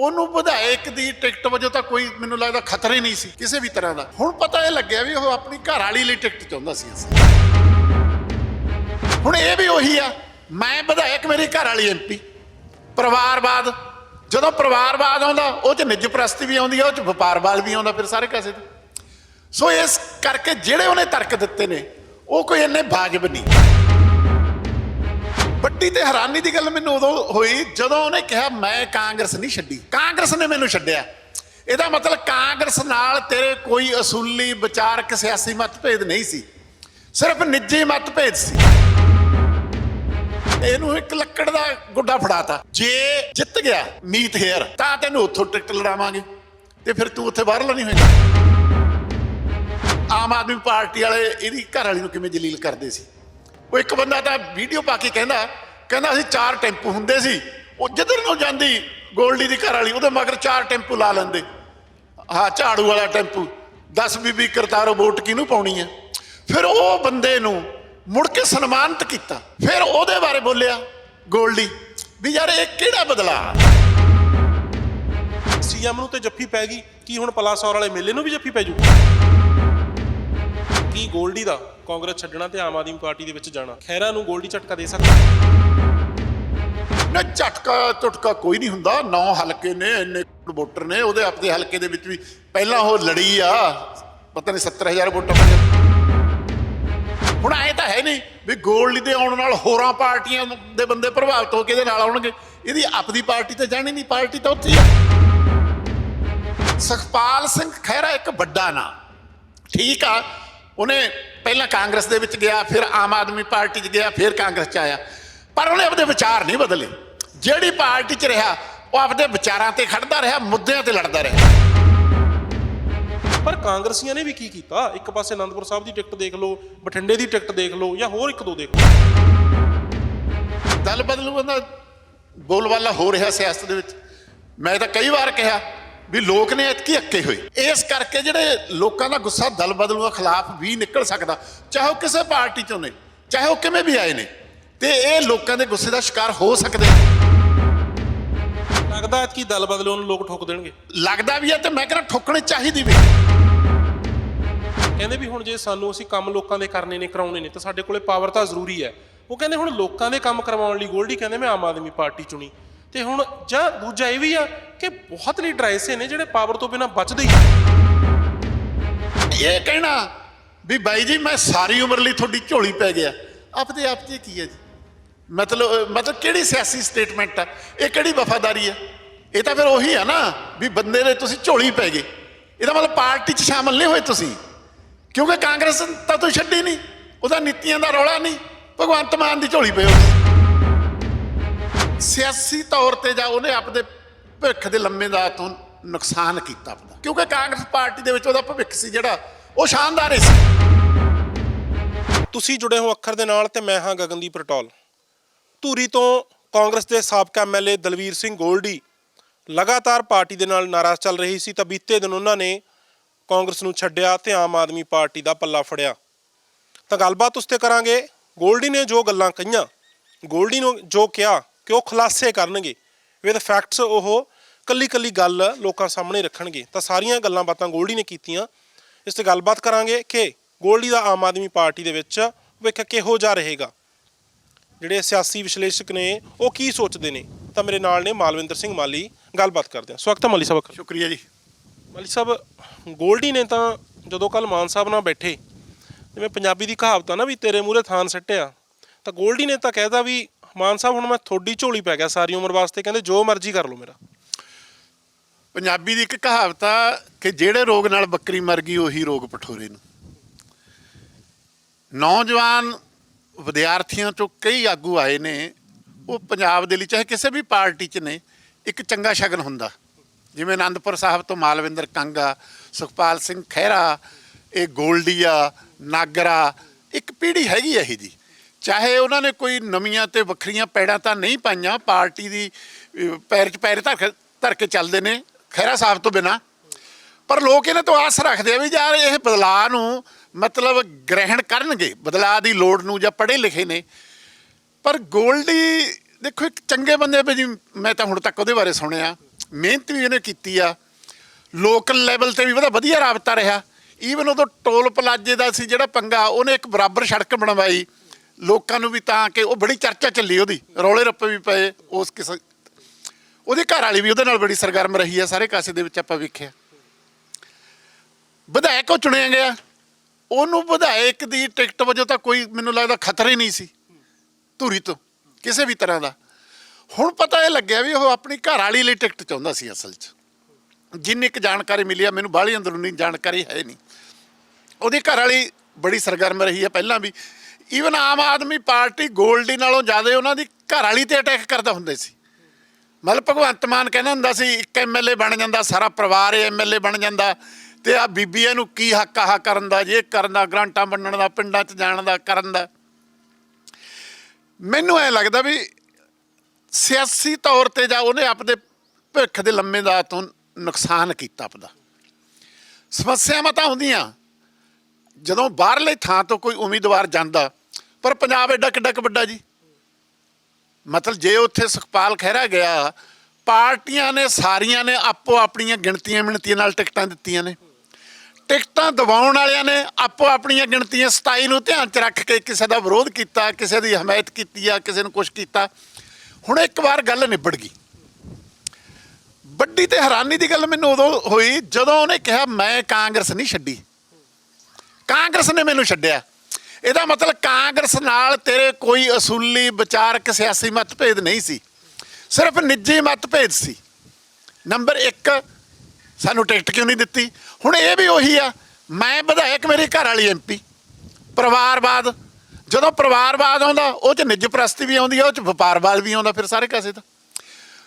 ਉਹਨੂੰ ਵਿਧਾਇਕ ਦੀ ਟਿਕਟ ਵਜੋਂ ਤਾਂ ਕੋਈ ਮੈਨੂੰ ਲੱਗਦਾ ਖਤਰਾ ਹੀ ਨਹੀਂ ਸੀ, ਕਿਸੇ ਵੀ ਤਰ੍ਹਾਂ ਦਾ। ਹੁਣ ਪਤਾ ਇਹ ਲੱਗਿਆ ਵੀ ਉਹ ਆਪਣੀ ਘਰ ਵਾਲੀ ਲਈ ਟਿਕਟ ਚਾਹੁੰਦਾ ਸੀ ਹੁਣ ਇਹ ਵੀ ਉਹੀ ਆ, ਮੈਂ ਵਿਧਾਇਕ ਮੇਰੀ ਘਰ ਵਾਲੀ ਐਮਪੀ ਪਰਿਵਾਰਵਾਦ ਜਦੋਂ ਪਰਿਵਾਰਵਾਦ ਆਉਂਦਾ, ਉਹ ਚ ਨਿੱਜ ਪ੍ਰਸਤੀ ਵੀ ਆਉਂਦੀ ਆ, ਉਹ ਚ ਵਪਾਰਵਾਦ ਵੀ ਆਉਂਦਾ ਫਿਰ ਸਾਰੇ ਕਾਸੇ ਤੇ। ਸੋ ਇਸ ਕਰਕੇ ਜਿਹੜੇ ਉਹਨੇ ਤਰਕ ਦਿੱਤੇ ਨੇ, ਉਹ ਕੋਈ ਇੰਨੇ ਵਾਜਬ ਨਹੀਂ। ਵੱਡੀ ਤੇ ਹੈਰਾਨੀ ਦੀ ਗੱਲ ਮੈਨੂੰ ਉਦੋਂ ਹੋਈ ਜਦੋਂ ਉਹਨੇ ਕਿਹਾ, ਮੈਂ ਕਾਂਗਰਸ ਨਹੀਂ ਛੱਡੀ। ਕਾਂਗਰਸ ਨੇ ਮੈਨੂੰ ਛੱਡਿਆ। ਇਹਦਾ ਮਤਲਬ ਕਾਂਗਰਸ ਨਾਲ ਤੇਰੇ ਕੋਈ ਅਸੂਲੀ, ਵਿਚਾਰਕ, ਸਿਆਸੀ ਮਤਭੇਦ ਨਹੀਂ ਸੀ। ਸਿਰਫ ਨਿੱਜੀ ਮਤਭੇਦ ਸੀ। ਇਹਨੂੰ ਇੱਕ ਲੱਕੜ ਦਾ ਗੁੱਡਾ ਫੜਾਤਾ। ਜੇ ਜਿੱਤ ਗਿਆ ਮੀਤ ਹੇਅਰ, ਤਾਂ ਤੈਨੂੰ ਉੱਥੋਂ ਟਿਕਟ ਲੜਾਵਾਂਗੇ ਤੇ ਫਿਰ ਤੂੰ ਉੱਥੇ ਬਾਹਰਲਾ ਨਹੀਂ ਹੋਏਗਾ। ਆਮ ਆਦਮੀ ਪਾਰਟੀ ਵਾਲੇ ਇਹਦੀ ਘਰ ਵਾਲੀ ਨੂੰ ਕਿਵੇਂ ਜਲੀਲ ਕਰਦੇ ਸੀ? ਉਹ ਇੱਕ ਬੰਦਾ ਤਾਂ ਵੀਡੀਓ ਪਾ ਕੇ ਕਹਿੰਦਾ ਕਹਿੰਦਾ ਅਸੀਂ ਚਾਰ ਟੈਂਪੂ ਹੁੰਦੇ ਸੀ, ਉਹ ਜਿੱਧਰ ਨੂੰ ਜਾਂਦੀ ਗੋਲਡੀ ਦੀ ਘਰ ਵਾਲੀ, ਉਹਦੇ ਮਗਰ ਚਾਰ ਟੈਂਪੂ ਲਾ ਲੈਂਦੇ। ਹਾਂ ਝਾੜੂ ਵਾਲਾ ਟੈਂਪੂ 10 ਬੀਬੀ ਕਰਤਾਰੋ ਵੋਟ ਕਿਹਨੂੰ ਪਾਉਣੀ ਹੈ ਫਿਰ ਉਹ ਬੰਦੇ ਨੂੰ ਮੁੜ ਕੇ ਸਨਮਾਨਿਤ ਕੀਤਾ। ਫਿਰ ਉਹਦੇ ਬਾਰੇ ਬੋਲਿਆ ਗੋਲਡੀ ਵੀ ਯਾਰ ਇਹ ਕਿਹੜਾ ਬਦਲਾਅ ਸੀਐਮ ਨੂੰ ਤੇ ਜੱਫੀ ਪੈ ਗਈ, ਕੀ ਹੁਣ ਪਲਾਸੌਰ ਵਾਲੇ ਮੇਲੇ ਨੂੰ ਵੀ ਜੱਫੀ ਪੈ ਜੂ? ਕੀ ਗੋਲਡੀ ਦਾ, ਕਾਂਗਰਸ ਛੱਡਣਾ ਤੇ ਆਮ ਆਦਮੀ ਪਾਰਟੀ ਦੇ ਵਿੱਚ ਜਾਣਾ। ਖੈਰਾ ਨੂੰ ਗੋਲਡੀ ਝਟਕਾ ਦੇ ਸਕਦਾ ਨਾ ਝਟਕਾ ਝਟਕਾ ਕੋਈ ਨਹੀਂ ਹੁੰਦਾ। ਨੌ ਹਲਕੇ ਨੇ, ਇੰਨੇ ਵੋਟਰ ਨੇ। ਉਹਦੇ ਆਪਣੇ ਹਲਕੇ ਦੇ ਵਿੱਚ ਵੀ ਪਹਿਲਾਂ ਉਹ ਲੜੀ ਆ। ਪਤਾ ਨਹੀਂ 70000 ਵੋਟਾਂ ਹੁਣ ਐ ਤਾਂ ਹੈ ਨਹੀਂ ਵੀ ਗੋਲਡੀ ਦੇ ਆਉਣ ਨਾਲ ਹੋਰਾਂ ਪਾਰਟੀਆਂ ਦੇ ਬੰਦੇ ਪ੍ਰਭਾਵਿਤ ਹੋ ਕੇ ਇਹਦੇ ਨਾਲ ਆਉਣਗੇ। ਇਹਦੀ ਆਪਦੀ ਪਾਰਟੀ ਤੇ ਜਾਣੀ ਨਹੀਂ, ਪਾਰਟੀ ਤਾਂ ਉੱਥੇ ਆ। ਸੁਖਪਾਲ ਸਿੰਘ ਖਹਿਰਾ ਇੱਕ ਵੱਡਾ ਨਾਂ ਠੀਕ ਆ ਉਹਨੇ ਪਹਿਲਾਂ ਕਾਂਗਰਸ ਦੇ ਵਿੱਚ ਗਿਆ ਫਿਰ ਆਮ ਆਦਮੀ ਪਾਰਟੀ 'ਚ ਗਿਆ ਫਿਰ ਕਾਂਗਰਸ 'ਚ ਆਇਆ। ਪਰ ਉਹਨੇ ਆਪਣੇ ਵਿਚਾਰ ਨਹੀਂ ਬਦਲੇ। ਜਿਹੜੀ ਪਾਰਟੀ 'ਚ ਰਿਹਾ ਉਹ ਆਪਣੇ ਵਿਚਾਰਾਂ ਤੇ ਖੜਦਾ ਰਿਹਾ ਮੁੱਦਿਆਂ ਤੇ ਲੜਦਾ ਰਿਹਾ। ਪਰ ਕਾਂਗਰਸੀਆਂ ਨੇ ਵੀ ਕੀ ਕੀਤਾ? ਇੱਕ ਪਾਸੇ ਅਨੰਦਪੁਰ ਸਾਹਿਬ ਦੀ ਟਿਕਟ ਦੇਖ ਲਓ ਬਠਿੰਡੇ ਦੀ ਟਿਕਟ ਦੇਖ ਲਓ ਜਾਂ ਹੋਰ ਇੱਕ ਦੋ ਦੇਖ ਲਓ। ਦਲ ਬਦਲੂ ਬੰਦਾ ਬੋਲਬਾਲਾ ਹੋ ਰਿਹਾ ਸਿਆਸਤ ਦੇ ਵਿੱਚ। ਮੈਂ ਤਾਂ ਕਈ ਵਾਰ ਕਿਹਾ ਵੀ ਲੋਕ ਨੇ ਇਤਕੀ ਅੱਕੇ ਹੋਏ। ਇਸ ਕਰਕੇ ਜਿਹੜੇ ਲੋਕਾਂ ਦਾ ਗੁੱਸਾ ਦਲ ਬਦਲੂਆਂ ਖਿਲਾਫ ਵੀ ਨਿਕਲ ਸਕਦਾ। ਚਾਹੇ ਉਹ ਕਿਸੇ ਪਾਰਟੀ ਚੋਂ ਨੇ ਚਾਹੇ ਉਹ ਕਿਵੇਂ ਵੀ ਆਏ ਨੇ ਤੇ ਇਹ ਲੋਕਾਂ ਦੇ ਗੁੱਸੇ ਦਾ ਸ਼ਿਕਾਰ ਹੋ ਸਕਦੇ ਲੱਗਦਾ ਕਿ ਦਲ ਬਦਲੇ ਨੂੰ ਲੋਕ ਠੋਕ ਦੇਣਗੇ? ਲੱਗਦਾ ਵੀ ਹੈ ਤੇ ਮੈਂ ਕਹਿੰਦਾ ਠੋਕਣੀ ਚਾਹੀਦੀ ਵੀ। ਕਹਿੰਦੇ ਵੀ ਹੁਣ ਜੇ ਸਾਨੂੰ ਅਸੀਂ ਕੰਮ ਲੋਕਾਂ ਦੇ ਕਰਨੇ ਨੇ ਕਰਾਉਣੇ ਨੇ ਤਾਂ ਸਾਡੇ ਕੋਲੇ ਪਾਵਰ ਤਾਂ ਜ਼ਰੂਰੀ ਹੈ। ਉਹ ਕਹਿੰਦੇ ਹੁਣ ਲੋਕਾਂ ਦੇ ਕੰਮ ਕਰਵਾਉਣ ਲਈ ਗੋਲਡੀ ਕਹਿੰਦੇ ਮੈਂ ਆਮ ਆਦਮੀ ਪਾਰਟੀ ਚੁਣੀ। ਤੇ ਹੁਣ ਜਾਂ ਦੂਜਾ ਇਹ ਵੀ ਆ ਕਿ ਬਹੁਤ ਲੀਡਰ ਐਸੇ ਨੇ ਜਿਹੜੇ ਪਾਵਰ ਤੋਂ ਬਿਨਾਂ ਬਚਦੇ ਹੀ ਨਹੀਂ। ਇਹ ਕਹਿਣਾ ਵੀ ਬਾਈ ਜੀ, ਮੈਂ ਸਾਰੀ ਉਮਰ ਲਈ ਤੁਹਾਡੀ ਝੋਲੀ ਪੈ ਗਿਆ। ਆਪਦੇ ਆਪ 'ਚ ਕੀ ਹੈ ਜੀ? ਮਤਲਬ ਮਤਲਬ ਕਿਹੜੀ ਸਿਆਸੀ ਸਟੇਟਮੈਂਟ ਆ? ਇਹ ਕਿਹੜੀ ਵਫਾਦਾਰੀ ਆ? ਇਹ ਤਾਂ ਫਿਰ ਉਹੀ ਆ ਨਾ ਵੀ ਬੰਦੇ ਨੇ ਤੁਸੀਂ ਝੋਲੀ ਪੈ ਗਏ। ਇਹਦਾ ਮਤਲਬ ਪਾਰਟੀ 'ਚ ਸ਼ਾਮਲ ਨਹੀਂ ਹੋਏ ਤੁਸੀਂ। ਕਿਉਂਕਿ ਕਾਂਗਰਸ ਤਾਂ ਤੁਸੀਂ ਛੱਡੀ ਨਹੀਂ। ਉਹਦਾ ਨੀਤੀਆਂ ਦਾ ਰੌਲਾ ਨਹੀਂ। ਭਗਵੰਤ ਮਾਨ ਦੀ ਝੋਲੀ ਪਏ ਹੋ ਸਿਆਸੀ ਤੌਰ ਤੇ ਜਾਂ ਉਹਨੇ ਆਪਦੇ ਭਵਿੱਖ ਦੇ ਲੰਮੇ ਦਾ ਤੋਂ ਨੁਕਸਾਨ ਕੀਤਾ ਆਪਣਾ। ਕਿਉਂਕਿ ਕਾਂਗਰਸ ਪਾਰਟੀ ਦੇ ਵਿੱਚ ਉਹਦਾ ਭਵਿੱਖ ਸੀ ਜਿਹੜਾ ਉਹ ਸ਼ਾਨਦਾਰ ਸੀ। ਤੁਸੀਂ ਜੁੜੇ ਹੋ ਅੱਖਰ ਦੇ ਨਾਲ ਤੇ ਮੈਂ ਹਾਂ ਗਗਨਦੀਪ ਰਟੌਲ। ਧੂਰੀ ਤੋਂ ਕਾਂਗਰਸ ਦੇ ਸਾਬਕਾ ਐਮਐਲਏ ਦਲਵੀਰ ਸਿੰਘ ਗੋਲਡੀ ਲਗਾਤਾਰ ਪਾਰਟੀ ਦੇ ਨਾਲ ਨਾਰਾਜ਼ ਚੱਲ ਰਹੀ ਸੀ ਤਾਂ ਬੀਤੇ ਦਿਨ ਉਹਨਾਂ ਨੇ ਕਾਂਗਰਸ ਨੂੰ ਛੱਡਿਆ ਤੇ ਆਮ ਆਦਮੀ ਪਾਰਟੀ ਦਾ ਪੱਲਾ ਫੜਿਆ। ਤਾਂ ਗੱਲਬਾਤ ਉਸ ਤੇ ਕਰਾਂਗੇ। ਗੋਲਡੀ ਨੇ ਜੋ ਗੱਲਾਂ ਕਹੀਆਂ, ਗੋਲਡੀ ਨੂੰ ਜੋ ਕਿਹਾ ਕਿ ਉਹ ਖੁਲਾਸੇ ਕਰਨਗੇ। ਵਿਦ ਫੈਕਟਸ ਉਹ ਕੱਲੀ ਕੱਲੀ ਗੱਲ ਲੋਕਾਂ ਸਾਹਮਣੇ ਰੱਖਣਗੇ। ਤਾਂ ਸਾਰੀਆਂ ਗੱਲਾਂ ਬਾਤਾਂ ਗੋਲਡੀ ਨੇ ਕੀਤੀਆਂ। ਇਸ ਤੇ ਗੱਲਬਾਤ ਕਰਾਂਗੇ ਕਿ ਗੋਲਡੀ ਦਾ ਆਮ ਆਦਮੀ ਪਾਰਟੀ ਦੇ ਵਿੱਚ ਭਵਿੱਖ ਕਿਹੋ ਜਿਹਾ ਰਹੇਗਾ। ਜਿਹੜੇ ਸਿਆਸੀ ਵਿਸ਼ਲੇਸ਼ਕ ਨੇ ਉਹ ਕੀ ਸੋਚਦੇ ਨੇ? ਤਾਂ ਮੇਰੇ ਨਾਲ ਨੇ ਮਾਲਵਿੰਦਰ ਸਿੰਘ ਮਾਲੀ। ਗੱਲਬਾਤ ਕਰਦੇ ਹਾਂ। ਸਵਾਗਤ ਹੈ ਮਾਲੀ ਸਾਹਿਬ ਸ਼ੁਕਰੀਆ ਜੀ। ਮਾਲੀ ਸਾਹਿਬ ਗੋਲਡੀ ਨੇ ਤਾਂ ਜਦੋਂ ਕੱਲ ਮਾਨ ਸਾਹਿਬ ਨਾਲ ਬੈਠੇ ਜਿਵੇਂ ਪੰਜਾਬੀ ਦੀ ਕਹਾਵਤ ਆ ਨਾ ਵੀ ਤੇਰੇ ਮੂਹਰੇ ਥਾਨ ਸੱਟਿਆ ਤਾਂ ਗੋਲਡੀ ਨੇ ਤਾਂ ਕਹਿਦਾ ਵੀ ਮਾਨ ਸਾਹਿਬ, ਹੁਣ ਮੈਂ ਤੁਹਾਡੀ ਝੋਲੀ ਪੈ ਗਿਆ ਸਾਰੀ ਉਮਰ ਵਾਸਤੇ, ਕਹਿੰਦੇ ਜੋ ਮਰਜ਼ੀ ਕਰ ਲਓ ਮੇਰਾ। ਪੰਜਾਬੀ ਦੀ ਇੱਕ ਕਹਾਵਤ ਆ ਕਿ ਜਿਹੜੇ ਰੋਗ ਨਾਲ ਬੱਕਰੀ ਮਰ ਗਈ, ਉਹੀ ਰੋਗ ਪਠੋਰੇ ਨੂੰ। ਨੌਜਵਾਨ ਵਿਦਿਆਰਥੀਆਂ ਚੋਂ ਕਈ ਆਗੂ ਆਏ ਨੇ, ਉਹ ਪੰਜਾਬ ਦੇ ਲਈ ਚਾਹੇ ਕਿਸੇ ਵੀ ਪਾਰਟੀ 'ਚ ਨੇ, ਇੱਕ ਚੰਗਾ ਸ਼ਗਨ ਹੁੰਦਾ। ਜਿਵੇਂ ਆਨੰਦਪੁਰ ਸਾਹਿਬ ਤੋਂ ਮਾਲਵਿੰਦਰ ਕੰਗਾ, ਸੁਖਪਾਲ ਸਿੰਘ ਖਹਿਰਾ, ਇਹ ਗੋਲਡੀਆ, ਨਾਗਰਾ, ਇੱਕ ਪੀੜ੍ਹੀ ਹੈਗੀ ਇਹ ਜੀ। ਚਾਹੇ ਉਹਨਾਂ ਨੇ ਕੋਈ ਨਵੀਆਂ ਤੇ ਵੱਖਰੀਆਂ ਪੈੜਾਂ ਤਾਂ ਨਹੀਂ ਪਾਈਆਂ, ਪਾਰਟੀ ਦੀ ਪੈਰ 'ਚ ਪੈਰ ਧਰ ਧਰ ਕੇ ਚੱਲਦੇ ਨੇ, ਖਹਿਰਾ ਸਾਹਿਬ ਤੋਂ ਬਿਨਾ। ਪਰ ਲੋਕ ਇਹਨਾਂ ਤੋਂ ਆਸ ਰੱਖਦੇ ਆ ਵੀ ਯਾਰ ਇਹ ਬਦਲਾਅ ਨੂੰ ਮਤਲਬ ਗ੍ਰਹਿਣ ਕਰਨਗੇ, ਬਦਲਾਅ ਦੀ ਲੋੜ ਨੂੰ ਜਾਂ ਪੜ੍ਹੇ ਲਿਖੇ ਨੇ। ਪਰ ਗੋਲਡੀ, ਦੇਖੋ ਇੱਕ ਚੰਗੇ ਬੰਦੇ ਵੀ ਮੈਂ ਤਾਂ ਹੁਣ ਤੱਕ ਉਹਦੇ ਬਾਰੇ ਸੁਣਿਆ, ਮਿਹਨਤ ਵੀ ਉਹਨੇ ਕੀਤੀ ਆ। ਲੋਕਲ ਲੈਵਲ ਤੇ ਵੀ ਉਹਦਾ ਵਧੀਆ ਰਾਬਤਾ ਰਿਹਾ। ਈਵਨ ਉਦੋਂ ਟੋਲ ਪਲਾਜੇ ਦਾ ਸੀ ਜਿਹੜਾ ਪੰਗਾ, ਉਹਨੇ ਇੱਕ ਬਰਾਬਰ ਸੜਕ ਬਣਵਾਈ। ਲੋਕਾਂ ਨੂੰ ਵੀ ਤਾਂ ਕਿ ਉਹ ਬੜੀ ਚਰਚਾ ਚੱਲੀ ਉਹਦੀ, ਰੌਲੇ ਰੱਪੇ ਵੀ ਪਏ ਉਸ ਕਿਸ ਉਹਦੀ ਘਰ ਵਾਲੀ ਵੀ ਉਹਦੇ ਨਾਲ ਬੜੀ ਸਰਗਰਮ ਰਹੀ ਹੈ ਸਾਰੇ ਕਾਸੇ ਦੇ ਵਿੱਚ ਆਪਾਂ ਵੇਖਿਆ। ਵਿਧਾਇਕ ਉਹ ਚੁਣਿਆ ਗਿਆ ਉਹਨੂੰ ਵਿਧਾਇਕ ਦੀ ਟਿਕਟ ਵਜੋਂ ਤਾਂ ਕੋਈ ਮੈਨੂੰ ਲੱਗਦਾ ਖਤਰਾ ਹੀ ਨਹੀਂ ਸੀ, ਧੂਰੀ ਤੋਂ, ਕਿਸੇ ਵੀ ਤਰ੍ਹਾਂ ਦਾ। ਹੁਣ ਪਤਾ ਇਹ ਲੱਗਿਆ ਵੀ ਉਹ ਆਪਣੀ ਘਰ ਵਾਲੀ ਲਈ ਟਿਕਟ ਚਾਹੁੰਦਾ ਸੀ ਅਸਲ 'ਚ। ਜਿੰਨੀ ਕੁ ਜਾਣਕਾਰੀ ਮਿਲੀ ਆ, ਮੈਨੂੰ ਬਾਹਲੀ ਅੰਦਰੂਨੀ ਜਾਣਕਾਰੀ ਹੈ ਨਹੀਂ। ਉਹਦੀ ਘਰ ਵਾਲੀ ਬੜੀ ਸਰਗਰਮ ਰਹੀ ਹੈ ਪਹਿਲਾਂ ਵੀ ਈਵਨ ਆਮ ਆਦਮੀ ਪਾਰਟੀ ਗੋਲਡੀ ਨਾਲੋਂ ਜ਼ਿਆਦਾ ਉਹਨਾਂ ਦੀ ਘਰ ਵਾਲੀ ਤੇ ਅਟੈਕ ਕਰਦਾ ਹੁੰਦੇ ਸੀ। ਮਤਲਬ ਭਗਵੰਤ ਮਾਨ ਕਹਿੰਦਾ ਹੁੰਦਾ ਸੀ, ਇੱਕ ਐਮਐਲਏ ਬਣ ਜਾਂਦਾ, ਸਾਰਾ ਪਰਿਵਾਰ ਐਮਐਲਏ ਬਣ ਜਾਂਦਾ ਤੇ ਆ ਬੀਬੀਆਂ ਨੂੰ ਕੀ ਹੱਕ ਆਹ ਕਰਨ ਦਾ, ਜੇ ਕਰਨ ਦਾ, ਗ੍ਰਾਂਟਾਂ ਵੰਡਣ ਦਾ, ਪਿੰਡਾਂ 'ਚ ਜਾਣ ਦਾ, ਕਰਨ ਦਾ। ਮੈਨੂੰ ਐ ਲੱਗਦਾ ਵੀ ਸਿਆਸੀ ਤੌਰ ਤੇ ਜਾਂ ਉਹਨੇ ਆਪਦੇ ਭਿੱਖ ਦੇ ਲੰਮੇ ਦਾ ਤੋਂ ਨੁਕਸਾਨ ਕੀਤਾ ਆਪਦਾ। ਸਮੱਸਿਆਵਾਂ ਤਾਂ ਹੁੰਦੀਆਂ। ਜਦੋਂ ਬਾਹਰਲੇ ਥਾਂ ਤੋਂ ਕੋਈ ਉਮੀਦਵਾਰ ਜਾਂਦਾ ਪਰ ਪੰਜਾਬ ਐਡਾ ਕਿੱਡਾ ਕੁ ਵੱਡਾ ਜੀ। ਮਤਲਬ ਜੇ ਉੱਥੇ ਸੁਖਪਾਲ ਖਹਿਰਾ ਗਿਆ, ਪਾਰਟੀਆਂ ਨੇ, ਸਾਰੀਆਂ ਨੇ ਆਪੋ ਆਪਣੀਆਂ ਗਿਣਤੀਆਂ ਮਿਣਤੀਆਂ ਨਾਲ ਟਿਕਟਾਂ ਦਿੱਤੀਆਂ ਨੇ। ਟਿਕਟਾਂ ਦਿਵਾਉਣ ਵਾਲਿਆਂ ਨੇ ਆਪੋ ਆਪਣੀਆਂ ਗਿਣਤੀਆਂ 27 ਨੂੰ ਧਿਆਨ 'ਚ ਰੱਖ ਕੇ ਕਿਸੇ ਦਾ ਵਿਰੋਧ ਕੀਤਾ, ਕਿਸੇ ਦੀ ਹਮਾਇਤ ਕੀਤੀ ਆ, ਕਿਸੇ ਨੂੰ ਕੁਝ ਕੀਤਾ। ਹੁਣ ਇੱਕ ਵਾਰ ਗੱਲ ਨਿਬੜ ਗਈ। ਵੱਡੀ ਤੇ ਹੈਰਾਨੀ ਦੀ ਗੱਲ ਮੈਨੂੰ ਉਦੋਂ ਹੋਈ ਜਦੋਂ ਉਹਨੇ ਕਿਹਾ, ਮੈਂ ਕਾਂਗਰਸ ਨਹੀਂ ਛੱਡੀ। ਕਾਂਗਰਸ ਨੇ ਮੈਨੂੰ ਛੱਡਿਆ। ਇਹਦਾ ਮਤਲਬ ਕਾਂਗਰਸ ਨਾਲ ਤੇਰੇ ਕੋਈ ਅਸੂਲੀ ਵਿਚਾਰਕ ਸਿਆਸੀ ਮਤਭੇਦ ਨਹੀਂ ਸੀ। ਸਿਰਫ ਨਿੱਜੀ ਮਤਭੇਦ ਸੀ। ਨੰਬਰ 1 ਸਾਨੂੰ ਟਿਕਟ ਕਿਉਂ ਨਹੀਂ ਦਿੱਤੀ? ਹੁਣ ਇਹ ਵੀ ਉਹੀ ਆ, ਮੈਂ ਵਿਧਾਇਕ ਮੇਰੀ ਘਰ ਵਾਲੀ ਐਮਪੀ ਪਰਿਵਾਰਵਾਦ, ਜਦੋਂ ਪਰਿਵਾਰਵਾਦ ਆਉਂਦਾ, ਉਹ ਚ ਨਿੱਜ ਪ੍ਰਸਤੀ ਵੀ ਆਉਂਦੀ ਆ, ਉਹ ਚ ਵਪਾਰਵਾਦ ਵੀ ਆਉਂਦਾ ਫਿਰ ਸਾਰੇ ਕਾਸੇ ਦਾ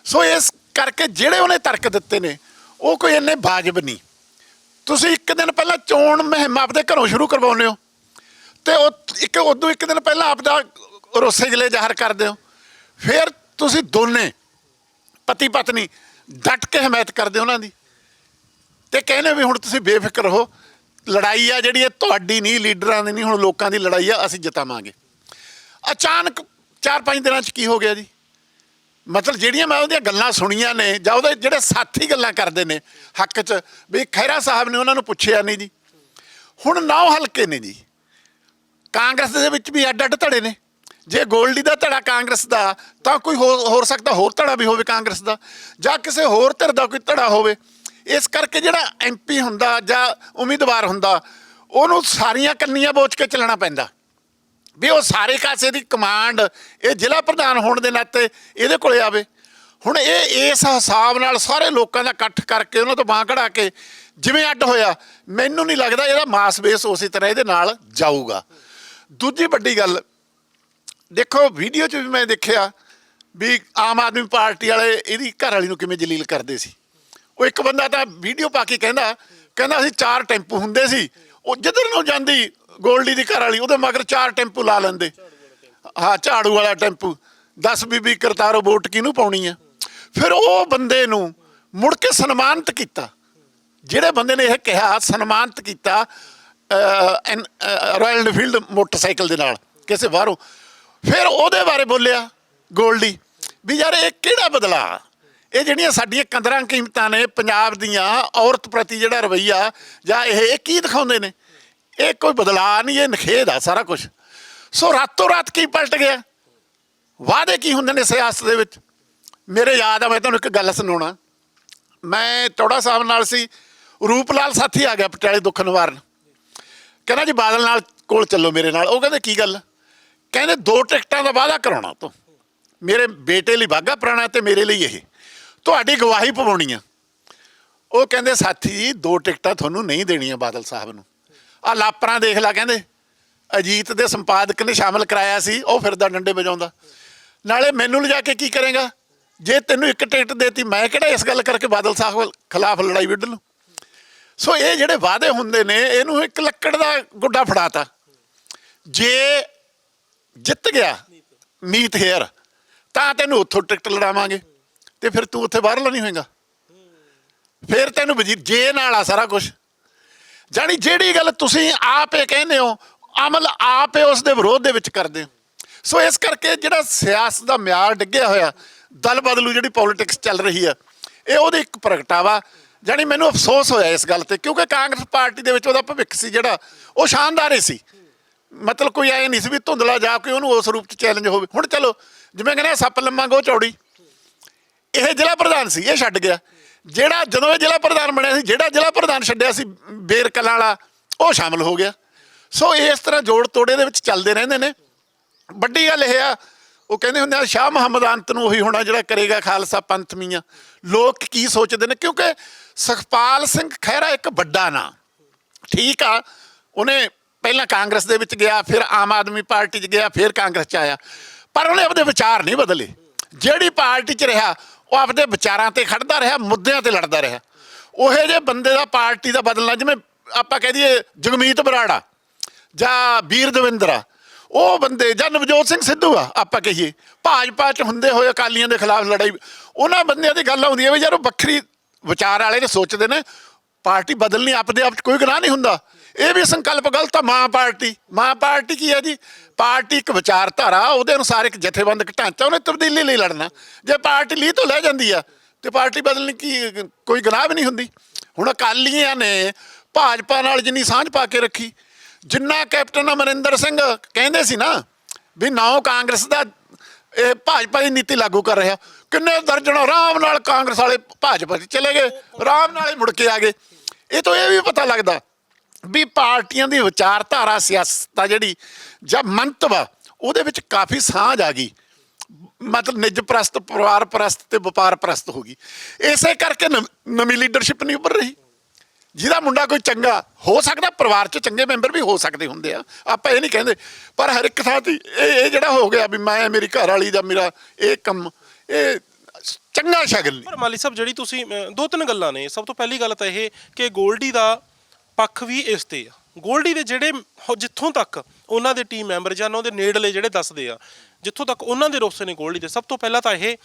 ਸੋ ਇਸ ਕਰਕੇ ਜਿਹੜੇ ਉਹਨੇ ਤਰਕ ਦਿੱਤੇ ਨੇ, ਉਹ ਕੋਈ ਇੰਨੇ ਵਾਜਬ ਨਹੀਂ। ਤੁਸੀਂ ਇੱਕ ਦਿਨ ਪਹਿਲਾਂ ਚੋਣ ਮੁਹਿੰਮ ਆਪਦੇ ਘਰੋਂ ਸ਼ੁਰੂ ਕਰਵਾਉਂਦੇ ਹੋ। ਤੇ ਉਹ ਇੱਕ ਉਦੋਂ ਇੱਕ ਦਿਨ ਪਹਿਲਾਂ ਆਪਦਾ ਰੋਸੇ ਗਿਲੇ ਜ਼ਾਹਰ ਕਰਦੇ ਹੋ ਫਿਰ ਤੁਸੀਂ ਦੋਨੇ ਪਤੀ ਪਤਨੀ ਡਟ ਕੇ ਹਮਾਇਤ ਕਰਦੇ ਹੋ ਉਹਨਾਂ ਦੀ। ਤੇ ਕਹਿੰਦੇ ਵੀ ਹੁਣ ਤੁਸੀਂ ਬੇਫਿਕਰ ਹੋ ਲੜਾਈ ਆ ਜਿਹੜੀ ਇਹ ਤੁਹਾਡੀ ਨਹੀਂ, ਲੀਡਰਾਂ ਦੀ ਨਹੀਂ, ਹੁਣ ਲੋਕਾਂ ਦੀ ਲੜਾਈ ਆ, ਅਸੀਂ ਜਿਤਾਵਾਂਗੇ। ਅਚਾਨਕ 4-5 ਦਿਨਾਂ ਚ ਕੀ ਹੋ ਗਿਆ ਜੀ? ਮਤਲਬ ਜਿਹੜੀਆਂ ਮੈਂ ਉਹਦੀਆਂ ਗੱਲਾਂ ਸੁਣੀਆਂ ਨੇ ਜਾਂ ਉਹਦੇ ਜਿਹੜੇ ਸਾਥੀ ਗੱਲਾਂ ਕਰਦੇ ਨੇ ਹੱਕ 'ਚ, ਵੀ ਖੈਰਾ ਸਾਹਿਬ ਨੇ ਉਹਨਾਂ ਨੂੰ ਪੁੱਛਿਆ ਨਹੀਂ ਜੀ। ਹੁਣ ਨੌ ਹਲਕੇ ਨੇ ਜੀ। ਕਾਂਗਰਸ ਦੇ ਵਿੱਚ ਵੀ ਅੱਡ ਅੱਡ ਧੜੇ ਨੇ। ਜੇ ਗੋਲਡੀ ਦਾ ਧੜਾ ਕਾਂਗਰਸ ਦਾ, ਤਾਂ ਕੋਈ ਹੋਰ ਹੋਰ ਸਕਦਾ ਹੋਰ ਧੜਾ ਵੀ ਹੋਵੇ ਕਾਂਗਰਸ ਦਾ। ਜਾਂ ਕਿਸੇ ਹੋਰ ਧਿਰ ਦਾ ਕੋਈ ਧੜਾ ਹੋਵੇ। ਇਸ ਕਰਕੇ ਜਿਹੜਾ ਐਮਪੀ ਹੁੰਦਾ ਜਾਂ ਉਮੀਦਵਾਰ ਹੁੰਦਾ, ਉਹਨੂੰ ਸਾਰੀਆਂ ਕੰਨੀਆਂ ਬੋਚ ਕੇ ਚੱਲਣਾ ਪੈਂਦਾ। ਵੀ ਉਹ ਸਾਰੇ ਕਾਸੇ ਦੀ ਕਮਾਂਡ, ਇਹ ਜ਼ਿਲ੍ਹਾ ਪ੍ਰਧਾਨ ਹੋਣ ਦੇ ਨਾਤੇ ਇਹਦੇ ਕੋਲੇ ਆਵੇ। ਹੁਣ ਇਹ, ਇਸ ਹਿਸਾਬ ਨਾਲ ਸਾਰੇ ਲੋਕਾਂ ਦਾ ਇਕੱਠ ਕਰਕੇ ਉਹਨਾਂ ਤੋਂ ਬਾਂਹ ਕਢਾ ਕੇ ਜਿਵੇਂ ਅੱਡ ਹੋਇਆ, ਮੈਨੂੰ ਨਹੀਂ ਲੱਗਦਾ ਇਹਦਾ ਮਾਸ ਬੇਸ ਉਸੇ ਤਰ੍ਹਾਂ ਇਹਦੇ ਨਾਲ ਜਾਊਗਾ। ਦੂਜੀ ਵੱਡੀ ਗੱਲ, ਦੇਖੋ ਵੀਡੀਓ 'ਚ ਵੀ ਮੈਂ ਦੇਖਿਆ ਵੀ ਆਮ ਆਦਮੀ ਪਾਰਟੀ ਵਾਲੇ ਇਹਦੀ ਘਰ ਵਾਲੀ ਨੂੰ ਕਿਵੇਂ ਜਲੀਲ ਕਰਦੇ ਸੀ। ਉਹ ਇੱਕ ਬੰਦਾ ਤਾਂ ਵੀਡੀਓ ਪਾ ਕੇ ਕਹਿੰਦਾ ਕਹਿੰਦਾ ਅਸੀਂ ਚਾਰ ਟੈਂਪੂ ਹੁੰਦੇ ਸੀ, ਉਹ ਜਿੱਧਰ ਨੂੰ ਜਾਂਦੀ ਗੋਲਡੀ ਦੀ ਘਰ ਵਾਲੀ, ਉਹਦੇ ਮਗਰ ਚਾਰ ਟੈਂਪੂ ਲਾ ਲੈਂਦੇ। ਹਾਂ, ਝਾੜੂ ਵਾਲਾ ਟੈਂਪੂ 10 ਬੀਬੀ ਕਰਤਾਰੋ ਵੋਟ ਕਿਹਨੂੰ ਪਾਉਣੀ ਆ? ਫਿਰ ਉਹ ਬੰਦੇ ਨੂੰ ਮੁੜ ਕੇ ਸਨਮਾਨਿਤ ਕੀਤਾ। ਜਿਹੜੇ ਬੰਦੇ ਨੇ ਇਹ ਕਿਹਾ, ਸਨਮਾਨਿਤ ਕੀਤਾ ਰਾਇਲ ਐਨਫੀਲਡ ਮੋਟਰਸਾਈਕਲ ਦੇ ਨਾਲ, ਕਿਸੇ ਬਾਹਰੋਂ। ਫਿਰ ਉਹਦੇ ਬਾਰੇ ਬੋਲਿਆ ਗੋਲਡੀ ਵੀ ਯਾਰ ਇਹ ਕਿਹੜਾ ਬਦਲਾ? ਇਹ ਜਿਹੜੀਆਂ ਸਾਡੀਆਂ ਕੰਦਰਾਂ ਕੀਮਤਾਂ ਨੇ ਪੰਜਾਬ ਦੀਆਂ, ਔਰਤ ਪ੍ਰਤੀ ਜਿਹੜਾ ਰਵਈਆ, ਜਾਂ ਇਹ ਇਹ ਕੀ ਦਿਖਾਉਂਦੇ ਨੇ? ਇਹ ਕੋਈ ਬਦਲਾ ਨਹੀਂ, ਇਹ ਨਖੇਦ ਆ ਸਾਰਾ ਕੁਝ ਸੋ ਰਾਤੋਂ ਰਾਤ ਕੀ ਪਲਟ ਗਿਆ? ਵਾਅਦੇ ਕੀ ਹੁੰਦੇ ਨੇ ਸਿਆਸਤ ਦੇ ਵਿੱਚ? ਮੇਰੇ ਯਾਦ ਆ, ਮੈਂ ਤੁਹਾਨੂੰ ਇੱਕ ਗੱਲ ਸੁਣਾਉਣਾ। ਮੈਂ ਟੋੜਾ ਸਾਹਿਬ ਨਾਲ ਸੀ, ਰੂਪਲਾਲ ਸਾਥੀ ਆ ਗਿਆ ਪਟਿਆਲੇ ਦੁੱਖ ਨਿਵਾਰਨ। ਕਹਿੰਦਾ ਜੀ ਬਾਦਲ ਨਾਲ ਕੋਲ ਚੱਲੋ ਮੇਰੇ ਨਾਲ। ਉਹ ਕਹਿੰਦੇ, ਕੀ ਗੱਲ? ਕਹਿੰਦੇ, ਦੋ ਟਿਕਟਾਂ ਦਾ ਵਾਅਦਾ ਕਰਾਉਣਾ ਤੂੰ। ਮੇਰੇ ਬੇਟੇ ਲਈ ਬਾਗਾ ਪੁਰਾਣਾ ਤੇ ਮੇਰੇ ਲਈ ਇਹ। ਤੁਹਾਡੀ ਗਵਾਹੀ ਪਵਾਉਣੀ ਆ। ਉਹ ਕਹਿੰਦੇ, ਸਾਥੀ ਜੀ, ਦੋ ਟਿਕਟਾਂ ਤੁਹਾਨੂੰ ਨਹੀਂ ਦੇਣੀਆਂ ਬਾਦਲ ਸਾਹਿਬ ਨੂੰ। ਆ ਲਾਪਰਾਂ ਦੇਖ ਲੈ ਕਹਿੰਦੇ। ਅਜੀਤ ਦੇ ਸੰਪਾਦਕ ਨੇ ਸ਼ਾਮਲ ਕਰਾਇਆ ਸੀ, ਉਹ ਫਿਰਦਾ ਡੰਡੇ ਵਜਾਉਂਦਾ। ਨਾਲੇ ਮੈਨੂੰ ਲਿਜਾ ਕੇ ਕੀ ਕਰੇਗਾ? ਜੇ ਤੈਨੂੰ ਇੱਕ ਟਿਕਟ ਦੇਤੀ, ਮੈਂ ਕਿਹੜਾ ਇਸ ਗੱਲ ਕਰਕੇ ਬਾਦਲ ਸਾਹਿਬ ਖਿਲਾਫ ਲੜਾਈ ਵਿੱਢ ਲੂੰ ਸੋ ਇਹ ਜਿਹੜੇ ਵਾਅਦੇ ਹੁੰਦੇ ਨੇ, ਇਹਨੂੰ ਇੱਕ ਲੱਕੜ ਦਾ ਗੁੱਡਾ ਫੜਾਤਾ। ਜੇ ਜਿੱਤ ਗਿਆ, ਮੀਤ ਹੇਅਰ, ਤਾਂ ਤੈਨੂੰ ਉੱਥੋਂ ਟਿਕਟ ਲੜਾਵਾਂਗੇ, ਤੇ ਫਿਰ ਤੂੰ ਉੱਥੇ ਬਾਹਰਲਾ ਨਹੀਂ ਹੋਏਗਾ। ਫਿਰ ਤੈਨੂੰ ਵਜ਼ੀਰ ਜੇ ਨਾਲ ਆ ਸਾਰਾ ਕੁਝ ਜਾਣੀ ਜਿਹੜੀ ਗੱਲ ਤੁਸੀਂ ਆਪੇ ਕਹਿੰਦੇ ਹੋ, ਅਮਲ ਆਪੇ ਉਸ ਦੇ ਵਿਰੋਧ ਦੇ ਵਿੱਚ ਕਰਦੇ ਹੋ। ਸੋ ਇਸ ਕਰਕੇ ਜਿਹੜਾ ਸਿਆਸਤ ਦਾ ਮਿਆਰ ਡਿੱਗਿਆ ਹੋਇਆ, ਦਲ ਬਦਲੂ ਜਿਹੜੀ ਪੋਲਿਟਿਕਸ ਚੱਲ ਰਹੀ ਆ, ਇਹ ਉਹਦੇ ਇੱਕ ਪ੍ਰਗਟਾਵਾ ਜਾਣੀ ਮੈਨੂੰ ਅਫਸੋਸ ਹੋਇਆ ਇਸ ਗੱਲ ਤੇ, ਕਿਉਂਕਿ ਕਾਂਗਰਸ ਪਾਰਟੀ ਦੇ ਵਿੱਚ ਉਹਦਾ ਭਵਿੱਖ ਸੀ ਜਿਹੜਾ, ਉਹ ਸ਼ਾਨਦਾਰ ਹੀ ਸੀ। ਮਤਲਬ ਕੋਈ ਐ ਨਹੀਂ ਸੀ ਵੀ ਧੁੰਦਲਾ ਜਾ ਕੇ ਉਹਨੂੰ ਉਸ ਰੂਪ ਚ ਚੈਲੰਜ ਹੋਵੇ। ਹੁਣ ਚਲੋ, ਜਿਵੇਂ ਕਹਿੰਦੇ ਸੱਪ ਲੰਮਾ ਗੋ ਚੌੜੀ। ਇਹ ਜ਼ਿਲ੍ਹਾ ਪ੍ਰਧਾਨ ਸੀ, ਇਹ ਛੱਡ ਗਿਆ। ਜਿਹੜਾ ਜਦੋਂ ਇਹ ਜ਼ਿਲ੍ਹਾ ਪ੍ਰਧਾਨ ਬਣਿਆ ਸੀ, ਜਿਹੜਾ ਜ਼ਿਲ੍ਹਾ ਪ੍ਰਧਾਨ ਛੱਡਿਆ ਸੀ, ਬੇਰਕਲਾਂ ਵਾਲਾ, ਉਹ ਸ਼ਾਮਲ ਹੋ ਗਿਆ। ਸੋ ਇਸ ਤਰ੍ਹਾਂ ਜੋੜ ਤੋੜੇ ਦੇ ਵਿੱਚ ਚੱਲਦੇ ਰਹਿੰਦੇ ਨੇ। ਵੱਡੀ ਗੱਲ ਇਹ ਆ, ਉਹ ਕਹਿੰਦੇ ਹੁੰਦੇ ਆ, ਸ਼ਾਹ ਮੁਹੰਮਦ ਅੰਤ ਨੂੰ ਉਹੀ ਹੋਣਾ ਜਿਹੜਾ ਕਰੇਗਾ ਖਾਲਸਾ ਪੰਥ ਮੀਆਂ। ਲੋਕ ਕੀ ਸੋਚਦੇ ਨੇ? ਕਿਉਂਕਿ ਸੁਖਪਾਲ ਸਿੰਘ ਖਹਿਰਾ ਇੱਕ ਵੱਡਾ ਨਾਂ। ਠੀਕ ਆ, ਉਹਨੇ ਪਹਿਲਾਂ ਕਾਂਗਰਸ ਦੇ ਵਿੱਚ ਗਿਆ, ਫਿਰ ਆਮ ਆਦਮੀ ਪਾਰਟੀ 'ਚ ਗਿਆ, ਫਿਰ ਕਾਂਗਰਸ 'ਚ ਆਇਆ। ਪਰ ਉਹਨੇ ਆਪਦੇ ਵਿਚਾਰ ਨਹੀਂ ਬਦਲੇ। ਜਿਹੜੀ ਪਾਰਟੀ 'ਚ ਰਿਹਾ, ਉਹ ਆਪਦੇ ਵਿਚਾਰਾਂ ਤੇ ਖੜਦਾ ਰਿਹਾ, ਮੁੱਦਿਆਂ ਤੇ ਲੜਦਾ ਰਿਹਾ। ਉਹੇ ਜੇ ਬੰਦੇ ਦਾ ਪਾਰਟੀ ਦਾ ਬਦਲਣਾ, ਜਿਵੇਂ ਆਪਾਂ ਕਹਿ ਦਈਏ ਜਗਮੀਤ ਬਰਾੜਾ ਜਾਂ ਵੀਰ ਦਵਿੰਦਰ ਆ ਉਹ ਬੰਦੇ ਜਾਂ ਨਵਜੋਤ ਸਿੰਘ ਸਿੱਧੂ ਆ, ਆਪਾਂ ਕਹੀਏ। ਭਾਜਪਾ 'ਚ ਹੁੰਦੇ ਹੋਏ ਅਕਾਲੀਆਂ ਦੇ ਖਿਲਾਫ ਲੜਾਈ, ਉਹਨਾਂ ਬੰਦਿਆਂ ਦੀ ਗੱਲ ਆਉਂਦੀ ਹੈ ਵੀ ਯਾਰ ਉਹ ਵੱਖਰੀ ਵਿਚਾਰ ਵਾਲੇ ਨੇ ਸੋਚਦੇ ਨੇ, ਪਾਰਟੀ ਬਦਲਣੀ ਆਪਦੇ ਆਪ 'ਚ ਕੋਈ ਗੁਨਾਹ ਨਹੀਂ ਹੁੰਦਾ। ਇਹ ਵੀ ਸੰਕਲਪ ਗਲਤ ਆ, ਮਾਂ ਪਾਰਟੀ। ਮਾਂ ਪਾਰਟੀ ਕੀ ਹੈ ਜੀ? ਪਾਰਟੀ ਇੱਕ ਵਿਚਾਰਧਾਰਾ, ਉਹਦੇ ਅਨੁਸਾਰ ਇੱਕ ਜਥੇਬੰਦਕ ਢਾਂਚਾ, ਉਹਨੇ ਤਬਦੀਲੀ ਲਈ ਲੜਨਾ। ਜੇ ਪਾਰਟੀ ਲੀਹ ਤੋਂ ਲੈ ਜਾਂਦੀ ਆ, ਤੇ ਪਾਰਟੀ ਬਦਲਣੀ ਕੀ, ਕੋਈ ਗੁਨਾਹ ਵੀ ਨਹੀਂ ਹੁੰਦੀ। ਹੁਣ ਅਕਾਲੀਆਂ ਨੇ ਭਾਜਪਾ ਨਾਲ ਜਿੰਨੀ ਸਾਂਝ ਪਾ ਕੇ ਰੱਖੀ, ਜਿੰਨਾ ਕੈਪਟਨ ਅਮਰਿੰਦਰ ਸਿੰਘ ਕਹਿੰਦੇ ਸੀ ਨਾ, ਵੀ ਨੌ ਕਾਂਗਰਸ ਦਾ, ਇਹ ਭਾਜਪਾ ਦੀ ਨੀਤੀ ਲਾਗੂ ਕਰ ਰਿਹਾ। ਕਿੰਨੇ ਦਰਜਨ ਆਰਾਮ ਨਾਲ ਕਾਂਗਰਸ ਵਾਲੇ ਭਾਜਪਾ 'ਚ ਚਲੇ ਗਏ, ਆਰਾਮ ਨਾਲ ਹੀ ਮੁੜ ਕੇ ਆ ਗਏ। ਇਹ ਤੋਂ ਇਹ ਵੀ ਪਤਾ ਲੱਗਦਾ ਵੀ ਪਾਰਟੀਆਂ ਦੀ ਵਿਚਾਰਧਾਰਾ ਸਿਆਸਤ ਆ ਜਿਹੜੀ ਜਾਂ ਮੰਤਵ ਆ, ਉਹਦੇ ਵਿੱਚ ਕਾਫੀ ਸਾਂਝ ਆ ਗਈ। ਮਤਲਬ ਨਿੱਜ ਪ੍ਰਸਤ, ਪਰਿਵਾਰ ਪ੍ਰਸਤ ਤੇ ਵਪਾਰ ਪ੍ਰਸਤ ਹੋ ਗਈ। ਇਸੇ ਕਰਕੇ ਨਵ- ਨਵੀਂ ਲੀਡਰਸ਼ਿਪ ਨਹੀਂ ਉੱਭਰ ਰਹੀ। ਜਿਹਦਾ ਮੁੰਡਾ ਕੋਈ ਚੰਗਾ ਹੋ ਸਕਦਾ, ਪਰਿਵਾਰ 'ਚ ਚੰਗੇ ਮੈਂਬਰ ਵੀ ਹੋ ਸਕਦੇ ਹੁੰਦੇ ਆ। ਆਪਾਂ ਇਹ ਨਹੀਂ ਕਹਿੰਦੇ, ਪਰ ਹਰ ਇੱਕ ਥਾਂ ਤੇ ਇਹ ਇਹ ਜਿਹੜਾ ਹੋ ਗਿਆ ਵੀ ਮੈਂ, ਮੇਰੀ ਘਰ ਵਾਲੀ ਦਾ ਮੇਰਾ ਇਹ ਕੰਮ ਇਹ ਚੰਗਾ ਸ਼ਗਲ ਨਹੀਂ। ਪਰ ਮਾਲੀ ਸਾਹਿਬ ਜਿਹੜੀ ਤੁਸੀਂ ਅਹ, ਦੋ ਤਿੰਨ ਗੱਲਾਂ ਨੇ। ਸਭ ਤੋਂ ਪਹਿਲੀ ਗੱਲ ਤਾਂ ਇਹ ਕਿ ਗੋਲਡੀ ਦਾ ਪੱਖ ਵੀ ਇਸ ਤੇ ਆ। ਗੋਲਡੀ ਦੇ ਜਿਹੜੇ ਹੋ- ਜਿੱਥੋਂ ਤੱਕ ਉਹਨਾਂ ਦੇ ਟੀਮ ਮੈਂਬਰ ਜਾਂ ਉਹਨਾਂ ਦੇ ਨੇੜਲੇ ਜਿਹੜੇ ਦੱਸਦੇ ਆ ਜਿੱਥੋਂ ਤੱਕ ਉਹਨਾਂ ਦੇ ਰੋਸੇ ਨੇ ਗੋਲਡੀ ਦੇ ਸਭ ਤੋਂ ਪਹਿਲਾਂ ਤਾਂ ਇਹ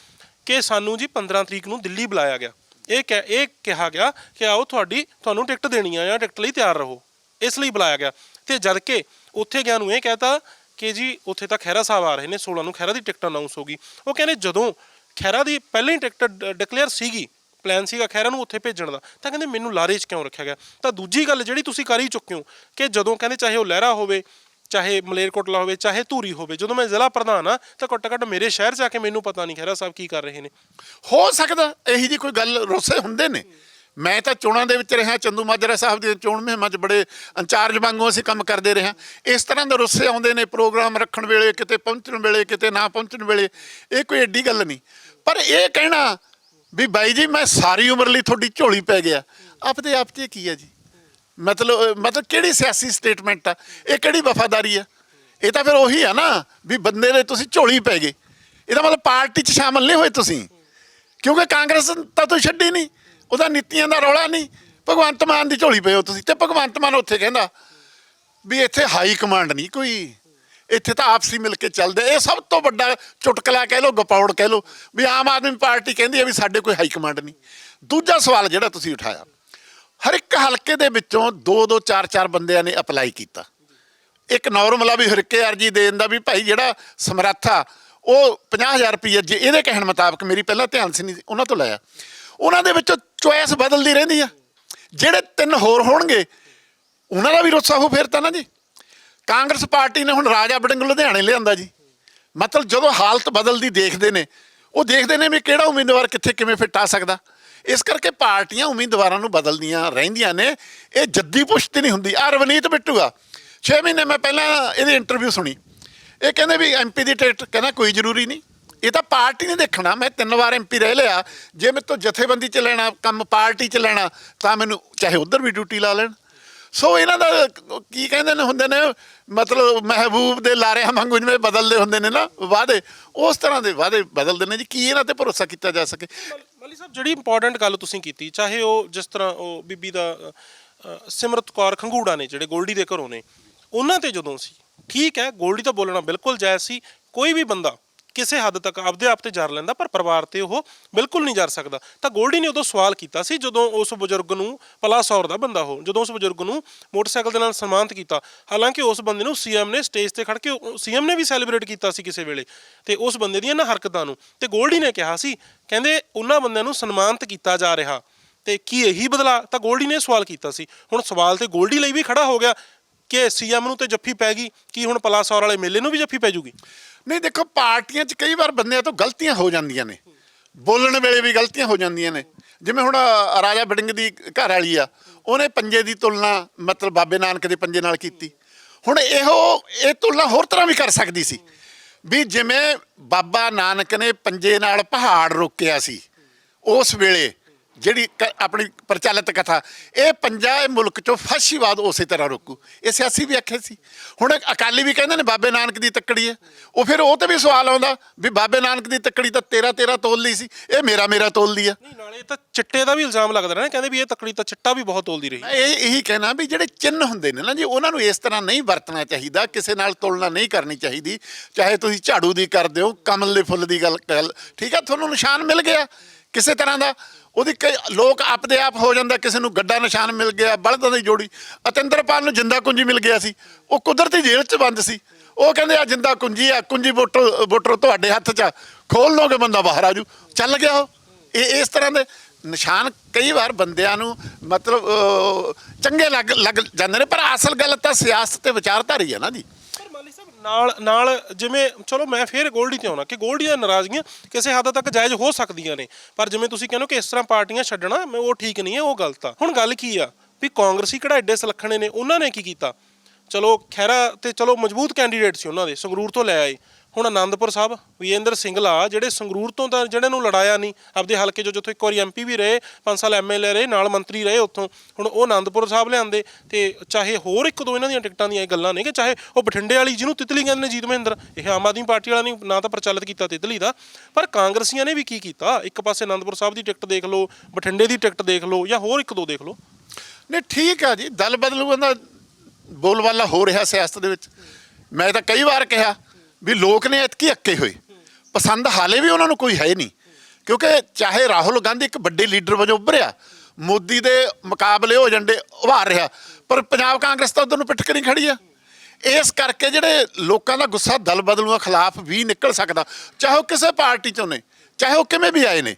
ਕਿ ਸਾਨੂੰ ਜੀ 15 ਤਰੀਕ ਨੂੰ ਦਿੱਲੀ ਬੁਲਾਇਆ ਗਿਆ। ਇਹ ਕਹਿ ਇਹ ਕਿਹਾ ਗਿਆ ਕਿ ਆਓ ਤੁਹਾਡੀ ਤੁਹਾਨੂੰ ਟਿਕਟ ਦੇਣੀ ਆ ਜਾਂ ਟਿਕਟ ਲਈ ਤਿਆਰ ਰਹੋ। ਇਸ ਲਈ ਬੁਲਾਇਆ ਗਿਆ। ਤੇ ਜਦ ਕਿ ਉੱਥੇ ਗਿਆ ਨੂੰ ਇਹ ਕਹਿਤਾ ਕਿ ਜੀ ਉੱਥੇ ਤਾਂ ਖਹਿਰਾ ਸਾਹਿਬ ਆ ਰਹੇ ਨੇ 16 ਨੂੰ ਖਹਿਰਾ ਦੀ ਟਿਕਟ ਅਨਾਉਂਸ ਹੋਗੀ ਉਹ ਕਹਿੰਦੇ ਜਦੋਂ ਖਹਿਰਾ ਦੀ ਪਹਿਲਾਂ ਹੀ ਟਿਕਟ ਡਿਕਲੇਅਰ ਸੀਗੀ ਪਲਾਨ ਸੀਗਾ ਖਹਿਰਾ ਨੂੰ ਉੱਥੇ ਭੇਜਣ ਦਾ, ਤਾਂ ਕਹਿੰਦੇ ਮੈਨੂੰ ਲਾਰੇ 'ਚ ਕਿਉਂ ਰੱਖਿਆ ਗਿਆ? ਤਾਂ ਦੂਜੀ ਗੱਲ ਜਿਹੜੀ ਤੁਸੀਂ ਕਰ ਹੀ ਚੁੱਕੇ ਹੋ ਕਿ ਜਦੋਂ ਕਹਿੰਦੇ ਚਾਹੇ ਉਹ ਲਹਿਰਾ ਹੋਵੇ, ਚਾਹੇ ਮਲੇਰਕੋਟਲਾ ਹੋਵੇ, ਚਾਹੇ ਧੂਰੀ ਹੋਵੇ, ਜਦੋਂ ਮੈਂ ਜ਼ਿਲ੍ਹਾ ਪ੍ਰਧਾਨ ਆ, ਤਾਂ ਘੱਟੋ ਘੱਟ ਮੇਰੇ ਸ਼ਹਿਰ 'ਚ ਆ ਕੇ ਮੈਨੂੰ ਪਤਾ ਨਹੀਂ ਖਹਿਰਾ ਸਾਹਿਬ ਕੀ ਕਰ ਰਹੇ ਨੇ। ਹੋ ਸਕਦਾ ਇਹੀ ਜੀ ਕੋਈ ਗੱਲ ਰੋਸੇ ਹੁੰਦੇ ਨੇ। ਮੈਂ ਤਾਂ ਚੋਣਾਂ ਦੇ ਵਿੱਚ ਰਿਹਾ, ਚੰਦੂ ਮਾਜਰਾ ਸਾਹਿਬ ਦੇ ਚੋਣ ਮੁਹਿੰਮਾਂ 'ਚ ਬੜੇ ਇੰਚਾਰਜ ਵਾਂਗੂ ਅਸੀਂ ਕੰਮ ਕਰਦੇ ਰਹੇ ਹਾਂ। ਇਸ ਤਰ੍ਹਾਂ ਦੇ ਰੁੱਸੇ ਆਉਂਦੇ ਨੇ ਪ੍ਰੋਗਰਾਮ ਰੱਖਣ ਵੇਲੇ, ਕਿਤੇ ਪਹੁੰਚਣ ਵੇਲੇ, ਕਿਤੇ ਨਾ ਪਹੁੰਚਣ ਵੇਲੇ, ਇਹ ਕੋਈ ਐਡੀ ਗੱਲ ਨਹੀਂ। ਪਰ ਇਹ ਕਹਿਣਾ ਵੀ ਬਾਈ ਜੀ, ਮੈਂ ਸਾਰੀ ਉਮਰ ਲਈ ਤੁਹਾਡੀ ਝੋਲੀ ਪੈ ਗਿਆ। ਆਪਦੇ ਆਪ 'ਚ ਇਹ ਕੀ ਹੈ ਜੀ? ਮਤਲਬ ਮਤਲਬ ਕਿਹੜੀ ਸਿਆਸੀ ਸਟੇਟਮੈਂਟ ਆ? ਇਹ ਕਿਹੜੀ ਵਫਾਦਾਰੀ ਆ? ਇਹ ਤਾਂ ਫਿਰ ਉਹੀ ਆ ਨਾ ਵੀ ਬੰਦੇ ਦੇ ਤੁਸੀਂ ਝੋਲੀ ਪੈ ਗਏ। ਇਹਦਾ ਮਤਲਬ ਪਾਰਟੀ 'ਚ ਸ਼ਾਮਲ ਨਹੀਂ ਹੋਏ ਤੁਸੀਂ। ਕਿਉਂਕਿ ਕਾਂਗਰਸ ਤਾਂ ਤੁਸੀਂ ਛੱਡੀ ਨਹੀਂ। ਉਹਦਾ ਨੀਤੀਆਂ ਦਾ ਰੌਲਾ ਨਹੀਂ। ਭਗਵੰਤ ਮਾਨ ਦੀ ਝੋਲੀ ਪਏ ਹੋ ਤੁਸੀਂ ਤੇ ਭਗਵੰਤ ਮਾਨ ਉੱਥੇ ਕਹਿੰਦਾ ਵੀ ਇੱਥੇ ਹਾਈ ਕਮਾਂਡ ਨਹੀਂ ਕੋਈ। ਇੱਥੇ ਤਾਂ ਆਪਸੀ ਮਿਲ ਕੇ ਚੱਲਦੇ। ਇਹ ਸਭ ਤੋਂ ਵੱਡਾ ਚੁਟਕਲਾ ਕਹਿ ਲਓ, ਗਪੌੜ ਕਹਿ ਲਓ ਵੀ ਆਮ ਆਦਮੀ ਪਾਰਟੀ ਕਹਿੰਦੀ ਹੈ ਵੀ ਸਾਡੇ ਕੋਈ ਹਾਈ ਕਮਾਂਡ ਨਹੀਂ। ਦੂਜਾ ਸਵਾਲ ਜਿਹੜਾ ਤੁਸੀਂ ਉਠਾਇਆ, ਹਰ ਇੱਕ ਹਲਕੇ ਦੇ ਵਿੱਚੋਂ ਦੋ ਦੋ, ਚਾਰ ਚਾਰ ਬੰਦਿਆਂ ਨੇ ਅਪਲਾਈ ਕੀਤਾ। ਇੱਕ ਨਾਰਮਲ ਆ ਵੀ ਹਰਕੇ ਅਰਜੀ ਦੇਣ ਦਾ ਵੀ ਭਾਈ ਜਿਹੜਾ ਸਮਰੱਥਾ ਉਹ 50000 ਰੁਪਏ ਜੇ ਇਹਦੇ ਕਹਿਣ ਮੁਤਾਬਕ ਮੇਰੀ ਪਹਿਲਾਂ ਧਿਆਨ ਸੀ ਨਹੀਂ, ਉਹਨਾਂ ਤੋਂ ਲਾਇਆ ਉਹਨਾਂ ਦੇ ਵਿੱਚੋਂ ਚੁਆਇਸ ਬਦਲਦੀ ਰਹਿੰਦੀ ਆ। ਜਿਹੜੇ ਤਿੰਨ ਹੋਰ ਹੋਣਗੇ, ਉਹਨਾਂ ਦਾ ਵੀ ਰੋਸਾ ਹੋ ਫਿਰ ਤਾਂ ਨਾ ਜੀ। ਕਾਂਗਰਸ ਪਾਰਟੀ ਨੇ ਹੁਣ ਰਾਜਾ ਬੜਿੰਗ ਲੁਧਿਆਣੇ ਲਿਆਂਦਾ ਜੀ। ਮਤਲਬ ਜਦੋਂ ਹਾਲਤ ਬਦਲਦੀ ਦੇਖਦੇ ਨੇ, ਉਹ ਦੇਖਦੇ ਨੇ ਵੀ ਕਿਹੜਾ ਉਮੀਦਵਾਰ ਕਿੱਥੇ ਕਿਵੇਂ ਫਿੱਟ ਆ ਸਕਦਾ। ਇਸ ਕਰਕੇ ਪਾਰਟੀਆਂ ਉਮੀਦਵਾਰਾਂ ਨੂੰ ਬਦਲਦੀਆਂ ਰਹਿੰਦੀਆਂ ਨੇ। ਇਹ ਜੱਦੀ ਪੁਸ਼ਤੀ ਨਹੀਂ ਹੁੰਦੀ। ਆ ਰਵਨੀਤ ਬਿੱਟੂ ਆ। 6 ਮਹੀਨੇ ਮੈਂ ਪਹਿਲਾਂ ਇਹਦੀ ਇੰਟਰਵਿਊ ਸੁਣੀ। ਇਹ ਕਹਿੰਦੇ ਵੀ ਐਮਪੀ ਦੀ ਟਿਕਟ ਕਹਿੰਦਾ ਕੋਈ ਜ਼ਰੂਰੀ ਨਹੀਂ। ਇਹ ਤਾਂ ਪਾਰਟੀ ਨੇ ਦੇਖਣਾ, ਮੈਂ ਤਿੰਨ ਵਾਰ ਐਮਪੀ ਰਹਿ ਲਿਆ, ਜੇ ਮੇਰੇ ਤੋਂ ਜਥੇਬੰਦੀ ਚ ਲੈਣਾ, ਕੰਮ ਪਾਰਟੀ ਚ ਲੈਣਾ, ਤਾਂ ਮੈਨੂੰ ਚਾਹੇ ਉਧਰ ਵੀ ਡਿਊਟੀ ਲਾ ਲੈਣ। ਸੋ ਇਹਨਾਂ ਦਾ ਕੀ ਕਹਿੰਦੇ ਨੇ ਹੁੰਦੇ ਨੇ, ਮਤਲਬ ਮਹਿਬੂਬ ਦੇ ਲਾਰਿਆਂ ਵਾਂਗੂ ਜਿਵੇਂ ਬਦਲਦੇ ਹੁੰਦੇ ਨੇ ਨਾ ਵਾਅਦੇ, ਉਸ ਤਰ੍ਹਾਂ ਦੇ ਵਾਅਦੇ ਬਦਲਦੇ ਨੇ ਜੀ, ਕੀ ਇਹਨਾਂ ਤੇ ਭਰੋਸਾ ਕੀਤਾ ਜਾ ਸਕੇ? ਮਲੀ ਸਾਹਿਬ, ਜਿਹੜੀ ਇੰਪੋਰਟੈਂਟ ਗੱਲ ਤੁਸੀਂ ਕੀਤੀ, ਚਾਹੇ ਉਹ ਜਿਸ ਤਰ੍ਹਾਂ ਉਹ ਬੀਬੀ ਦਾ ਸਿਮਰਤ ਕੌਰ ਖੰਗੂੜਾ ਨੇ, ਜਿਹੜੇ ਗੋਲਡੀ ਦੇ ਘਰੋਂ ਨੇ, ਉਹਨਾਂ ਤੇ ਜਦੋਂ ਸੀ, ਠੀਕ ਹੈ, ਗੋਲਡੀ ਤਾਂ ਬੋਲਣਾ ਬਿਲਕੁਲ ਜਾਇਜ਼ ਸੀ, ਕੋਈ ਵੀ ਬੰਦਾ ਕਿਸੇ ਹੱਦ ਤੱਕ ਆਪਦੇ ਆਪ ਤੇ ਜਰ ਲੈਂਦਾ, ਪਰ ਪਰਿਵਾਰ ਤੇ ਉਹ ਬਿਲਕੁਲ ਨਹੀਂ ਜਰ ਸਕਦਾ। ਤਾਂ ਗੋਲਡੀ ਨੇ ਉਦੋਂ ਸਵਾਲ ਕੀਤਾ ਸੀ, ਜਦੋਂ ਉਸ ਬਜ਼ੁਰਗ ਨੂੰ ਪਲਾਸੌਰ ਦਾ ਬੰਦਾ ਹੋ ਜਦੋਂ ਉਸ ਬਜ਼ੁਰਗ ਨੂੰ ਮੋਟਰਸਾਈਕਲ ਦੇ ਨਾਲ ਸਨਮਾਨਿਤ ਕੀਤਾ। ਹਾਲਾਂਕਿ ਉਸ ਬੰਦੇ ਨੂੰ ਸੀਐਮ ਨੇ ਸਟੇਜ ਤੇ ਖੜ ਕੇ ਸੀਐਮ ਨੇ ਵੀ ਸੈਲੀਬ੍ਰੇਟ ਕੀਤਾ ਸੀ ਕਿਸੇ ਵੇਲੇ, ਤੇ ਉਸ ਬੰਦੇ ਦੀਆਂ ਨਾ ਹਰਕਤਾਂ ਨੂੰ। ਤੇ ਗੋਲਡੀ ਨੇ ਕਿਹਾ ਸੀ, ਕਹਿੰਦੇ ਉਹਨਾਂ ਬੰਦਿਆਂ ਨੂੰ ਸਨਮਾਨਿਤ ਕੀਤਾ ਜਾ ਰਿਹਾ, ਤੇ ਕੀ ਇਹੀ ਬਦਲਾ? ਤਾਂ ਗੋਲਡੀ ਨੇ ਸਵਾਲ ਕੀਤਾ ਸੀ। ਹੁਣ ਸਵਾਲ ਤੇ ਗੋਲਡੀ ਲਈ ਵੀ ਖੜਾ ਹੋ ਗਿਆ ਕਿ ਸੀਐਮ ਨੂੰ ਤੇ ਜੱਫੀ ਪੈ ਗਈ, ਕੀ ਹੁਣ ਪਲਾਸੌਰ ਵਾਲੇ ਮੇਲੇ ਨੂੰ ਵੀ ਜੱਫੀ ਪੈ ਜੂਗੀ? ਨਹੀਂ ਦੇਖੋ, ਪਾਰਟੀਆਂ 'ਚ ਕਈ ਵਾਰ ਬੰਦਿਆਂ ਤੋਂ ਗਲਤੀਆਂ ਹੋ ਜਾਂਦੀਆਂ ਨੇ। ਬੋਲਣ ਵੇਲੇ ਵੀ ਗਲਤੀਆਂ ਹੋ ਜਾਂਦੀਆਂ ਨੇ। ਜਿਵੇਂ ਹੁਣ ਰਾਜਾ ਬੜਿੰਗ ਦੀ ਘਰ ਵਾਲੀ ਆ, ਉਹਨੇ ਪੰਜੇ ਦੀ ਤੁਲਨਾ ਮਤਲਬ ਬਾਬੇ ਨਾਨਕ ਦੇ ਪੰਜੇ ਨਾਲ ਕੀਤੀ। ਹੁਣ ਇਹੋ, ਇਹ ਤੁਲਨਾ ਹੋਰ ਤਰ੍ਹਾਂ ਵੀ ਕਰ ਸਕਦੀ ਸੀ। ਵੀ ਜਿਵੇਂ ਬਾਬਾ ਨਾਨਕ ਨੇ ਪੰਜੇ ਨਾਲ ਪਹਾੜ ਰੋਕਿਆ ਸੀ, ਉਸ ਵੇਲੇ ਜਿਹੜੀ ਕ- ਆਪਣੀ ਪ੍ਰਚਲਿਤ ਕਥਾ ਇਹ ਪੰਜਾ ਇਹ ਮੁਲਕ ਚੋਂ ਫਾਸ਼ੀਵਾਦ ਉਸੇ ਤਰ੍ਹਾਂ ਰੋਕੂ। ਇਹ ਸਿਆਸੀ ਵੀ ਆਖੇ ਸੀ। ਹੁਣ ਅਕਾਲੀ ਵੀ ਕਹਿੰਦੇ ਨੇ ਬਾਬੇ ਨਾਨਕ ਦੀ ਤੱਕੜੀ ਹੈ। ਉਹ ਫਿਰ ਉਹ ਤੇ ਵੀ ਸਵਾਲ ਆਉਂਦਾ ਵੀ ਬਾਬੇ ਨਾਨਕ ਦੀ ਤੱਕੜੀ ਤਾਂ ਤੇਰਾ ਤੇਰਾ ਤੋਲ ਲਈ ਸੀ ਇਹ ਮੇਰਾ ਮੇਰਾ ਤੋਲਦੀ ਆ। ਨਹੀਂ ਨਾਲੇ ਤਾਂ ਚਿੱਟੇ ਦਾ ਵੀ ਇਲਜ਼ਾਮ ਲੱਗਦਾ ਨਾ ਕਹਿੰਦੇ ਵੀ ਇਹ ਤਕੜੀ ਤਾਂ ਚਿੱਟਾ ਵੀ ਬਹੁਤ ਤੋਲਦੀ ਰਹੀ। ਮੈਂ ਇਹ ਇਹੀ ਕਹਿਣਾ ਵੀ ਜਿਹੜੇ ਚਿੰਨ ਹੁੰਦੇ ਨੇ ਨਾ ਜੀ ਉਹਨਾਂ ਨੂੰ ਇਸ ਤਰ੍ਹਾਂ ਨਹੀਂ ਵਰਤਣਾ ਚਾਹੀਦਾ ਕਿਸੇ ਨਾਲ ਤੁਲਨਾ ਨਹੀਂ ਕਰਨੀ ਚਾਹੀਦੀ। ਚਾਹੇ ਤੁਸੀਂ ਝਾੜੂ ਦੀ ਕਰਦੇ ਹੋ ਕਮਲ ਦੇ ਫੁੱਲ ਦੀ ਗੱਲ ਗੱਲ ਠੀਕ ਹੈ ਤੁਹਾਨੂੰ ਨਿਸ਼ਾਨ ਮਿਲ ਗਿਆ। ਕਿਸੇ ਤਰ੍ਹਾਂ ਦਾ ਉਹਦੀ ਕਈ ਲੋਕ ਆਪਦੇ ਆਪ ਹੋ ਜਾਂਦਾ ਕਿਸੇ ਨੂੰ ਗੱਡਾ ਨਿਸ਼ਾਨ ਮਿਲ ਗਿਆ, ਬਲਦਾਂ ਦੀ ਜੋੜੀ। ਅਤਿੰਦਰਪਾਲ ਨੂੰ ਜਿੰਦਾ ਕੁੰਜੀ ਮਿਲ ਗਿਆ ਸੀ। ਉਹ ਕੁਦਰਤੀ ਜੇਲ੍ਹ 'ਚ ਬੰਦ ਸੀ। ਉਹ ਕਹਿੰਦੇ ਆ, ਜਿੰਦਾ ਕੁੰਜੀ ਆ, ਕੁੰਜੀ ਵੋਟਰ ਵੋਟਰ ਤੁਹਾਡੇ ਹੱਥ 'ਚ ਆ, ਖੋਲ ਲੋਗੇ ਬੰਦਾ ਬਾਹਰ ਆਜੂ ਚੱਲ ਗਿਆ ਉਹ। ਇਹ, ਇਸ ਤਰ੍ਹਾਂ ਦੇ ਨਿਸ਼ਾਨ ਕਈ ਵਾਰ ਬੰਦਿਆਂ ਨੂੰ ਮਤਲਬ ਚੰਗੇ ਲੱਗ ਲੱਗ ਜਾਂਦੇ ਨੇ, ਪਰ ਅਸਲ ਗੱਲ ਤਾਂ ਸਿਆਸਤ ਤੇ ਵਿਚਾਰਧਾਰੀ ਹੈ ਨਾ ਜੀ। ਨਾਲ ਨਾਲ ਜਿਵੇਂ, ਚਲੋ ਮੈਂ ਫੇਰ ਗੋਲਡੀ ਤੇ ਆਉਣਾ ਕਿ ਗੋਲਡੀ ਦੀਆਂ ਨਾਰਾਜ਼ਗੀਆਂ ਕਿਸੇ ਹੱਦ ਤੱਕ ਜਾਇਜ਼ ਹੋ ਸਕਦੀਆਂ ਨੇ। ਪਰ ਜਿਵੇਂ ਤੁਸੀਂ ਕਹਿੰਦੇ ਹੋ ਕਿ ਇਸ ਤਰ੍ਹਾਂ ਪਾਰਟੀਆਂ ਛੱਡਣਾ, ਮੈਂ ਉਹ ਠੀਕ ਨਹੀਂ ਹੈ, ਉਹ ਗਲਤ ਆ। ਹੁਣ ਗੱਲ ਕੀ ਆ? ਵੀ ਕਾਂਗਰਸੀ ਕਿਹੜਾ ਐਡੇ ਸਲੱਖਣੇ ਨੇ, ਉਹਨਾਂ ਨੇ ਕੀ ਕੀਤਾ? ਚਲੋ ਖੈਰਾ ਤੇ ਚਲੋ ਮਜ਼ਬੂਤ ਕੈਂਡੀਡੇਟ ਸੀ ਉਹਨਾਂ ਦੇ, ਸੰਗਰੂਰ ਤੋਂ ਲੈ ਆਏ। ਹੁਣ ਆਨੰਦਪੁਰ ਸਾਹਿਬ ਵਿਜੇਂਦਰ ਸਿੰਗਲਾ, ਜਿਹੜੇ ਸੰਗਰੂਰ ਤੋਂ ਤਾਂ ਜਿਹੜੇ ਨੂੰ ਲੜਾਇਆ ਨਹੀਂ, ਆਪਦੇ ਹਲਕੇ ਚੋਂ ਜਿੱਥੋਂ ਇੱਕ ਵਾਰੀ ਐਮਪੀ ਵੀ ਰਹੇ 5 ਸਾਲ ਐਮਐਲਏ ਰਹੇ, ਨਾਲ ਮੰਤਰੀ ਰਹੇ ਉੱਥੋਂ, ਹੁਣ ਉਹ ਆਨੰਦਪੁਰ ਸਾਹਿਬ ਲਿਆਂਦੇ, ਤੇ ਚਾਹੇ ਹੋਰ ਇੱਕ ਦੋ ਇਹਨਾਂ ਦੀਆਂ ਟਿਕਟਾਂ ਦੀਆਂ ਇਹ ਗੱਲਾਂ ਨੇ ਕਿ ਚਾਹੇ ਉਹ ਬਠਿੰਡੇ ਵਾਲੀ ਜਿਹਨੂੰ ਤਿਤਲੀ ਕਹਿੰਦੇ ਨੇ ਜੀਤ ਮਹਿੰਦਰ ਇਹ ਆਮ ਆਦਮੀ ਪਾਰਟੀ ਵਾਲਾ ਨਹੀਂ ਨਾ ਤਾਂ ਪ੍ਰਚਲਿਤ ਕੀਤਾ ਤਿਤਲੀ ਦਾ, ਪਰ ਕਾਂਗਰਸੀਆਂ ਨੇ ਵੀ ਕੀ ਕੀਤਾ? ਇੱਕ ਪਾਸੇ ਆਨੰਦਪੁਰ ਸਾਹਿਬ ਦੀ ਟਿਕਟ ਦੇਖ ਲਓ, ਬਠਿੰਡੇ ਦੀ ਟਿਕਟ ਦੇਖ ਲਓ, ਜਾਂ ਹੋਰ ਇੱਕ ਦੋ ਦੇਖ ਲਓ। ਨਹੀਂ, ਠੀਕ ਆ ਜੀ, ਦਲ ਬਦਲੂ ਦਾ ਬੋਲਬਾਲਾ ਹੋ ਰਿਹਾ ਸਿਆਸਤ ਦੇ ਵਿੱਚ। ਮੈਂ ਤਾਂ ਕਈ ਵਾਰ ਕਿਹਾ ਵੀ ਲੋਕ ਨੇ ਇਤਕੀ ਅੱਕੇ ਹੋਏ। ਪਸੰਦ ਹਾਲੇ ਵੀ ਉਹਨਾਂ ਨੂੰ ਕੋਈ ਹੈ ਨਹੀਂ। ਕਿਉਂਕਿ ਚਾਹੇ ਰਾਹੁਲ ਗਾਂਧੀ ਇੱਕ ਵੱਡੇ ਲੀਡਰ ਵਜੋਂ ਉੱਭਰਿਆ ਮੋਦੀ ਦੇ ਮੁਕਾਬਲੇ ਹੋ ਜੰਡੇ ਉਭਾਰ ਰਿਹਾ ਪਰ ਪੰਜਾਬ ਕਾਂਗਰਸ ਤਾਂ ਉਧਰ ਨੂੰ ਪਿੱਠ ਕਰੀ ਖੜੀ ਆ। ਇਸ ਕਰਕੇ ਜਿਹੜੇ ਲੋਕਾਂ ਦਾ ਗੁੱਸਾ ਦਲ ਬਦਲੂਆਂ ਖਿਲਾਫ ਵੀ ਨਿਕਲ ਸਕਦਾ ਚਾਹੇ ਉਹ ਕਿਸੇ ਪਾਰਟੀ ਚੋਂ ਨੇ ਚਾਹੇ ਉਹ ਕਿਵੇਂ ਵੀ ਆਏ ਨੇ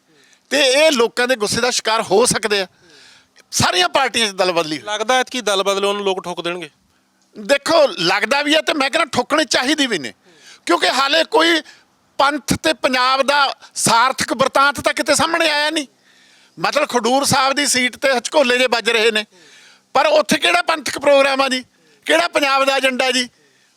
ਤੇ ਇਹ ਲੋਕਾਂ ਦੇ ਗੁੱਸੇ ਦਾ ਸ਼ਿਕਾਰ ਹੋ ਸਕਦੇ ਆ। ਸਾਰੀਆਂ ਪਾਰਟੀਆਂ 'ਚ ਦਲ ਬਦਲੀ ਲੱਗਦਾ ਹੈ ਕਿ ਦਲ ਬਦਲੇ ਉਹਨੂੰ ਲੋਕ ਠੋਕ ਦੇਣਗੇ। ਦੇਖੋ ਲੱਗਦਾ ਵੀ ਹੈ ਤੇ ਮੈਂ ਕਹਿੰਦਾ ਠੋਕਣੇ ਚਾਹੀਦੀ ਵੀ ਨੇ। ਕਿਉਂਕਿ ਹਾਲੇ ਕੋਈ ਪੰਥ ਤੇ ਪੰਜਾਬ ਦਾ ਸਾਰਥਕ ਵਰਤਾਂਤ ਤਾਂ ਕਿਤੇ ਸਾਹਮਣੇ ਆਇਆ ਨਹੀਂ। ਮਤਲਬ ਖਡੂਰ ਸਾਹਿਬ ਦੀ ਸੀਟ ਤੇ ਹਚਕੋਲੇ ਜੇ ਵੱਜ ਰਹੇ ਨੇ। ਪਰ ਉੱਥੇ ਕਿਹੜਾ ਪੰਥਕ ਪ੍ਰੋਗਰਾਮ ਆ ਜੀ? ਕਿਹੜਾ ਪੰਜਾਬ ਦਾ ਏਜੰਡਾ ਜੀ?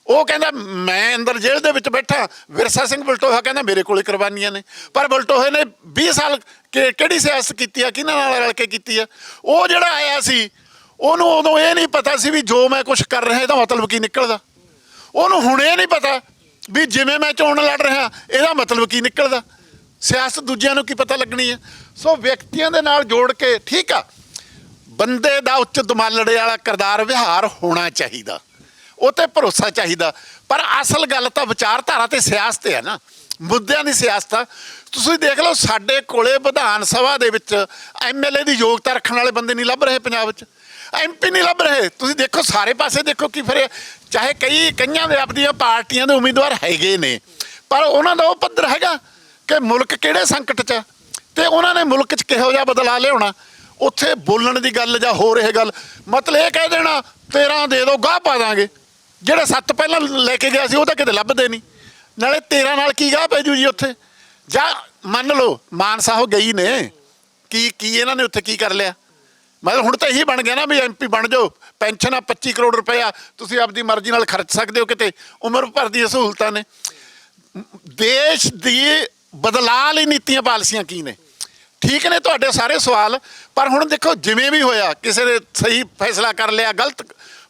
ਉਹ ਕਹਿੰਦਾ, ਮੈਂ ਅੰਦਰ ਜੇਲ੍ਹ ਦੇ ਵਿੱਚ ਬੈਠਾ। ਵਿਰਸਾ ਸਿੰਘ ਬਲਟੋਹਾ ਕਹਿੰਦਾ, ਮੇਰੇ ਕੋਲੇ ਕੁਰਬਾਨੀਆਂ ਨੇ। ਪਰ ਬਲਟੋਹੇ ਨੇ 20 ਸਾਲ ਕਿ- ਕਿਹੜੀ ਸਿਆਸਤ ਕੀਤੀ ਆ? ਕਿਹਨਾਂ ਨਾਲ ਰਲ ਕੇ ਕੀਤੀ ਆ? ਉਹ ਜਿਹੜਾ ਆਇਆ ਸੀ, ਉਹਨੂੰ ਉਦੋਂ ਇਹ ਨਹੀਂ ਪਤਾ ਸੀ ਵੀ ਜੋ ਮੈਂ ਕੁਝ ਕਰ ਰਿਹਾ, ਇਹਦਾ ਮਤਲਬ ਕੀ ਨਿਕਲਦਾ? ਉਹਨੂੰ ਹੁਣ ਇਹ ਨਹੀਂ ਪਤਾ ਵੀ ਜਿਵੇਂ ਮੈਂ ਚੋਣ ਲੜ ਰਿਹਾ, ਇਹਦਾ ਮਤਲਬ ਕੀ ਨਿਕਲਦਾ? ਸਿਆਸਤ ਦੂਜਿਆਂ ਨੂੰ ਕੀ ਪਤਾ ਲੱਗਣੀ ਹੈ? ਸੋ ਵਿਅਕਤੀਆਂ ਦੇ ਨਾਲ ਜੋੜ ਕੇ ਠੀਕ ਆ, ਬੰਦੇ ਦਾ ਉੱਚ ਦਮਾਲੜੇ ਵਾਲਾ ਕਿਰਦਾਰ ਵਿਹਾਰ ਹੋਣਾ ਚਾਹੀਦਾ। ਉਹ ਤੇ ਭਰੋਸਾ ਚਾਹੀਦਾ। ਪਰ ਅਸਲ ਗੱਲ ਤਾਂ ਵਿਚਾਰਧਾਰਾ ਤੇ ਸਿਆਸਤ ਹੈ ਨਾ। ਮੁੱਦਿਆਂ ਦੀ ਸਿਆਸਤ ਆ। ਤੁਸੀਂ ਦੇਖ ਲਓ, ਸਾਡੇ ਕੋਲੇ ਵਿਧਾਨ ਸਭਾ ਦੇ ਵਿੱਚ ਐਮਐਲਏ ਦੀ ਯੋਗਤਾ ਰੱਖਣ ਵਾਲੇ ਬੰਦੇ ਨਹੀਂ ਲੱਭ ਰਹੇ ਪੰਜਾਬ 'ਚ। ਐਮਪੀ ਨਹੀਂ ਲੱਭ ਰਹੇ। ਤੁਸੀਂ ਦੇਖੋ, ਸਾਰੇ ਪਾਸੇ ਦੇਖੋ ਕੀ ਫਿਰ ਚਾਹੇ ਕਈ ਕਈਆਂ ਦੇ ਆਪਦੀਆਂ ਪਾਰਟੀਆਂ ਦੇ ਉਮੀਦਵਾਰ ਹੈਗੇ ਨੇ, ਪਰ ਉਹਨਾਂ ਦਾ ਉਹ ਪੱਧਰ ਹੈਗਾ ਕਿ ਮੁਲਕ ਕਿਹੜੇ ਸੰਕਟ 'ਚ ਆ ਤੇ ਉਹਨਾਂ ਨੇ ਮੁਲਕ 'ਚ ਕਿਹੋ ਜਿਹਾ ਬਦਲਾ ਲਿਆਉਣਾ। ਉੱਥੇ ਬੋਲਣ ਦੀ ਗੱਲ ਜਾਂ ਹੋਰ ਇਹ ਗੱਲ, ਮਤਲਬ ਇਹ ਕਹਿ ਦੇਣਾ 13 ਦੇ ਦਿਓ ਗਾਹ ਪਾ ਦਾਂਗੇ। ਜਿਹੜੇ ਸੱਤ ਪਹਿਲਾਂ ਲੈ ਕੇ ਗਿਆ ਸੀ, ਉਹ ਤਾਂ ਕਿਤੇ ਲੱਭਦੇ ਨਹੀਂ। ਨਾਲੇ 13 ਨਾਲ ਕੀ ਗਾਹ ਪੈ ਜੂ ਜੀ ਉੱਥੇ? ਜਾਂ ਮੰਨ ਲਓ ਮਾਨ ਸਾਹਿਬ ਗਈ ਨੇ, ਕੀ ਕੀ ਇਹਨਾਂ ਨੇ ਉੱਥੇ ਕੀ ਕਰ ਲਿਆ? ਮਤਲਬ ਹੁਣ ਤਾਂ ਇਹੀ ਬਣ ਗਿਆ ਨਾ ਵੀ ਐਮਪੀ ਬਣ ਜਾਓ, ਪੈਨਸ਼ਨ ਆ 25 ਕਰੋੜ ਰੁਪਇਆ ਤੁਸੀਂ ਆਪਦੀ ਮਰਜ਼ੀ ਨਾਲ ਖਰਚ ਸਕਦੇ ਹੋ ਕਿਤੇ, ਉਮਰ ਭਰ ਦੀਆਂ ਸਹੂਲਤਾਂ ਨੇ। ਦੇਸ਼ ਦੀ ਬਦਲਾਅ ਲਈ ਨੀਤੀਆਂ ਪਾਲਸੀਆਂ ਕੀ ਨੇ? ਠੀਕ ਨੇ ਤੁਹਾਡੇ ਸਾਰੇ ਸਵਾਲ, ਪਰ ਹੁਣ ਦੇਖੋ ਜਿਵੇਂ ਵੀ ਹੋਇਆ, ਕਿਸੇ ਨੇ ਸਹੀ ਫੈਸਲਾ ਕਰ ਲਿਆ, ਗਲਤ,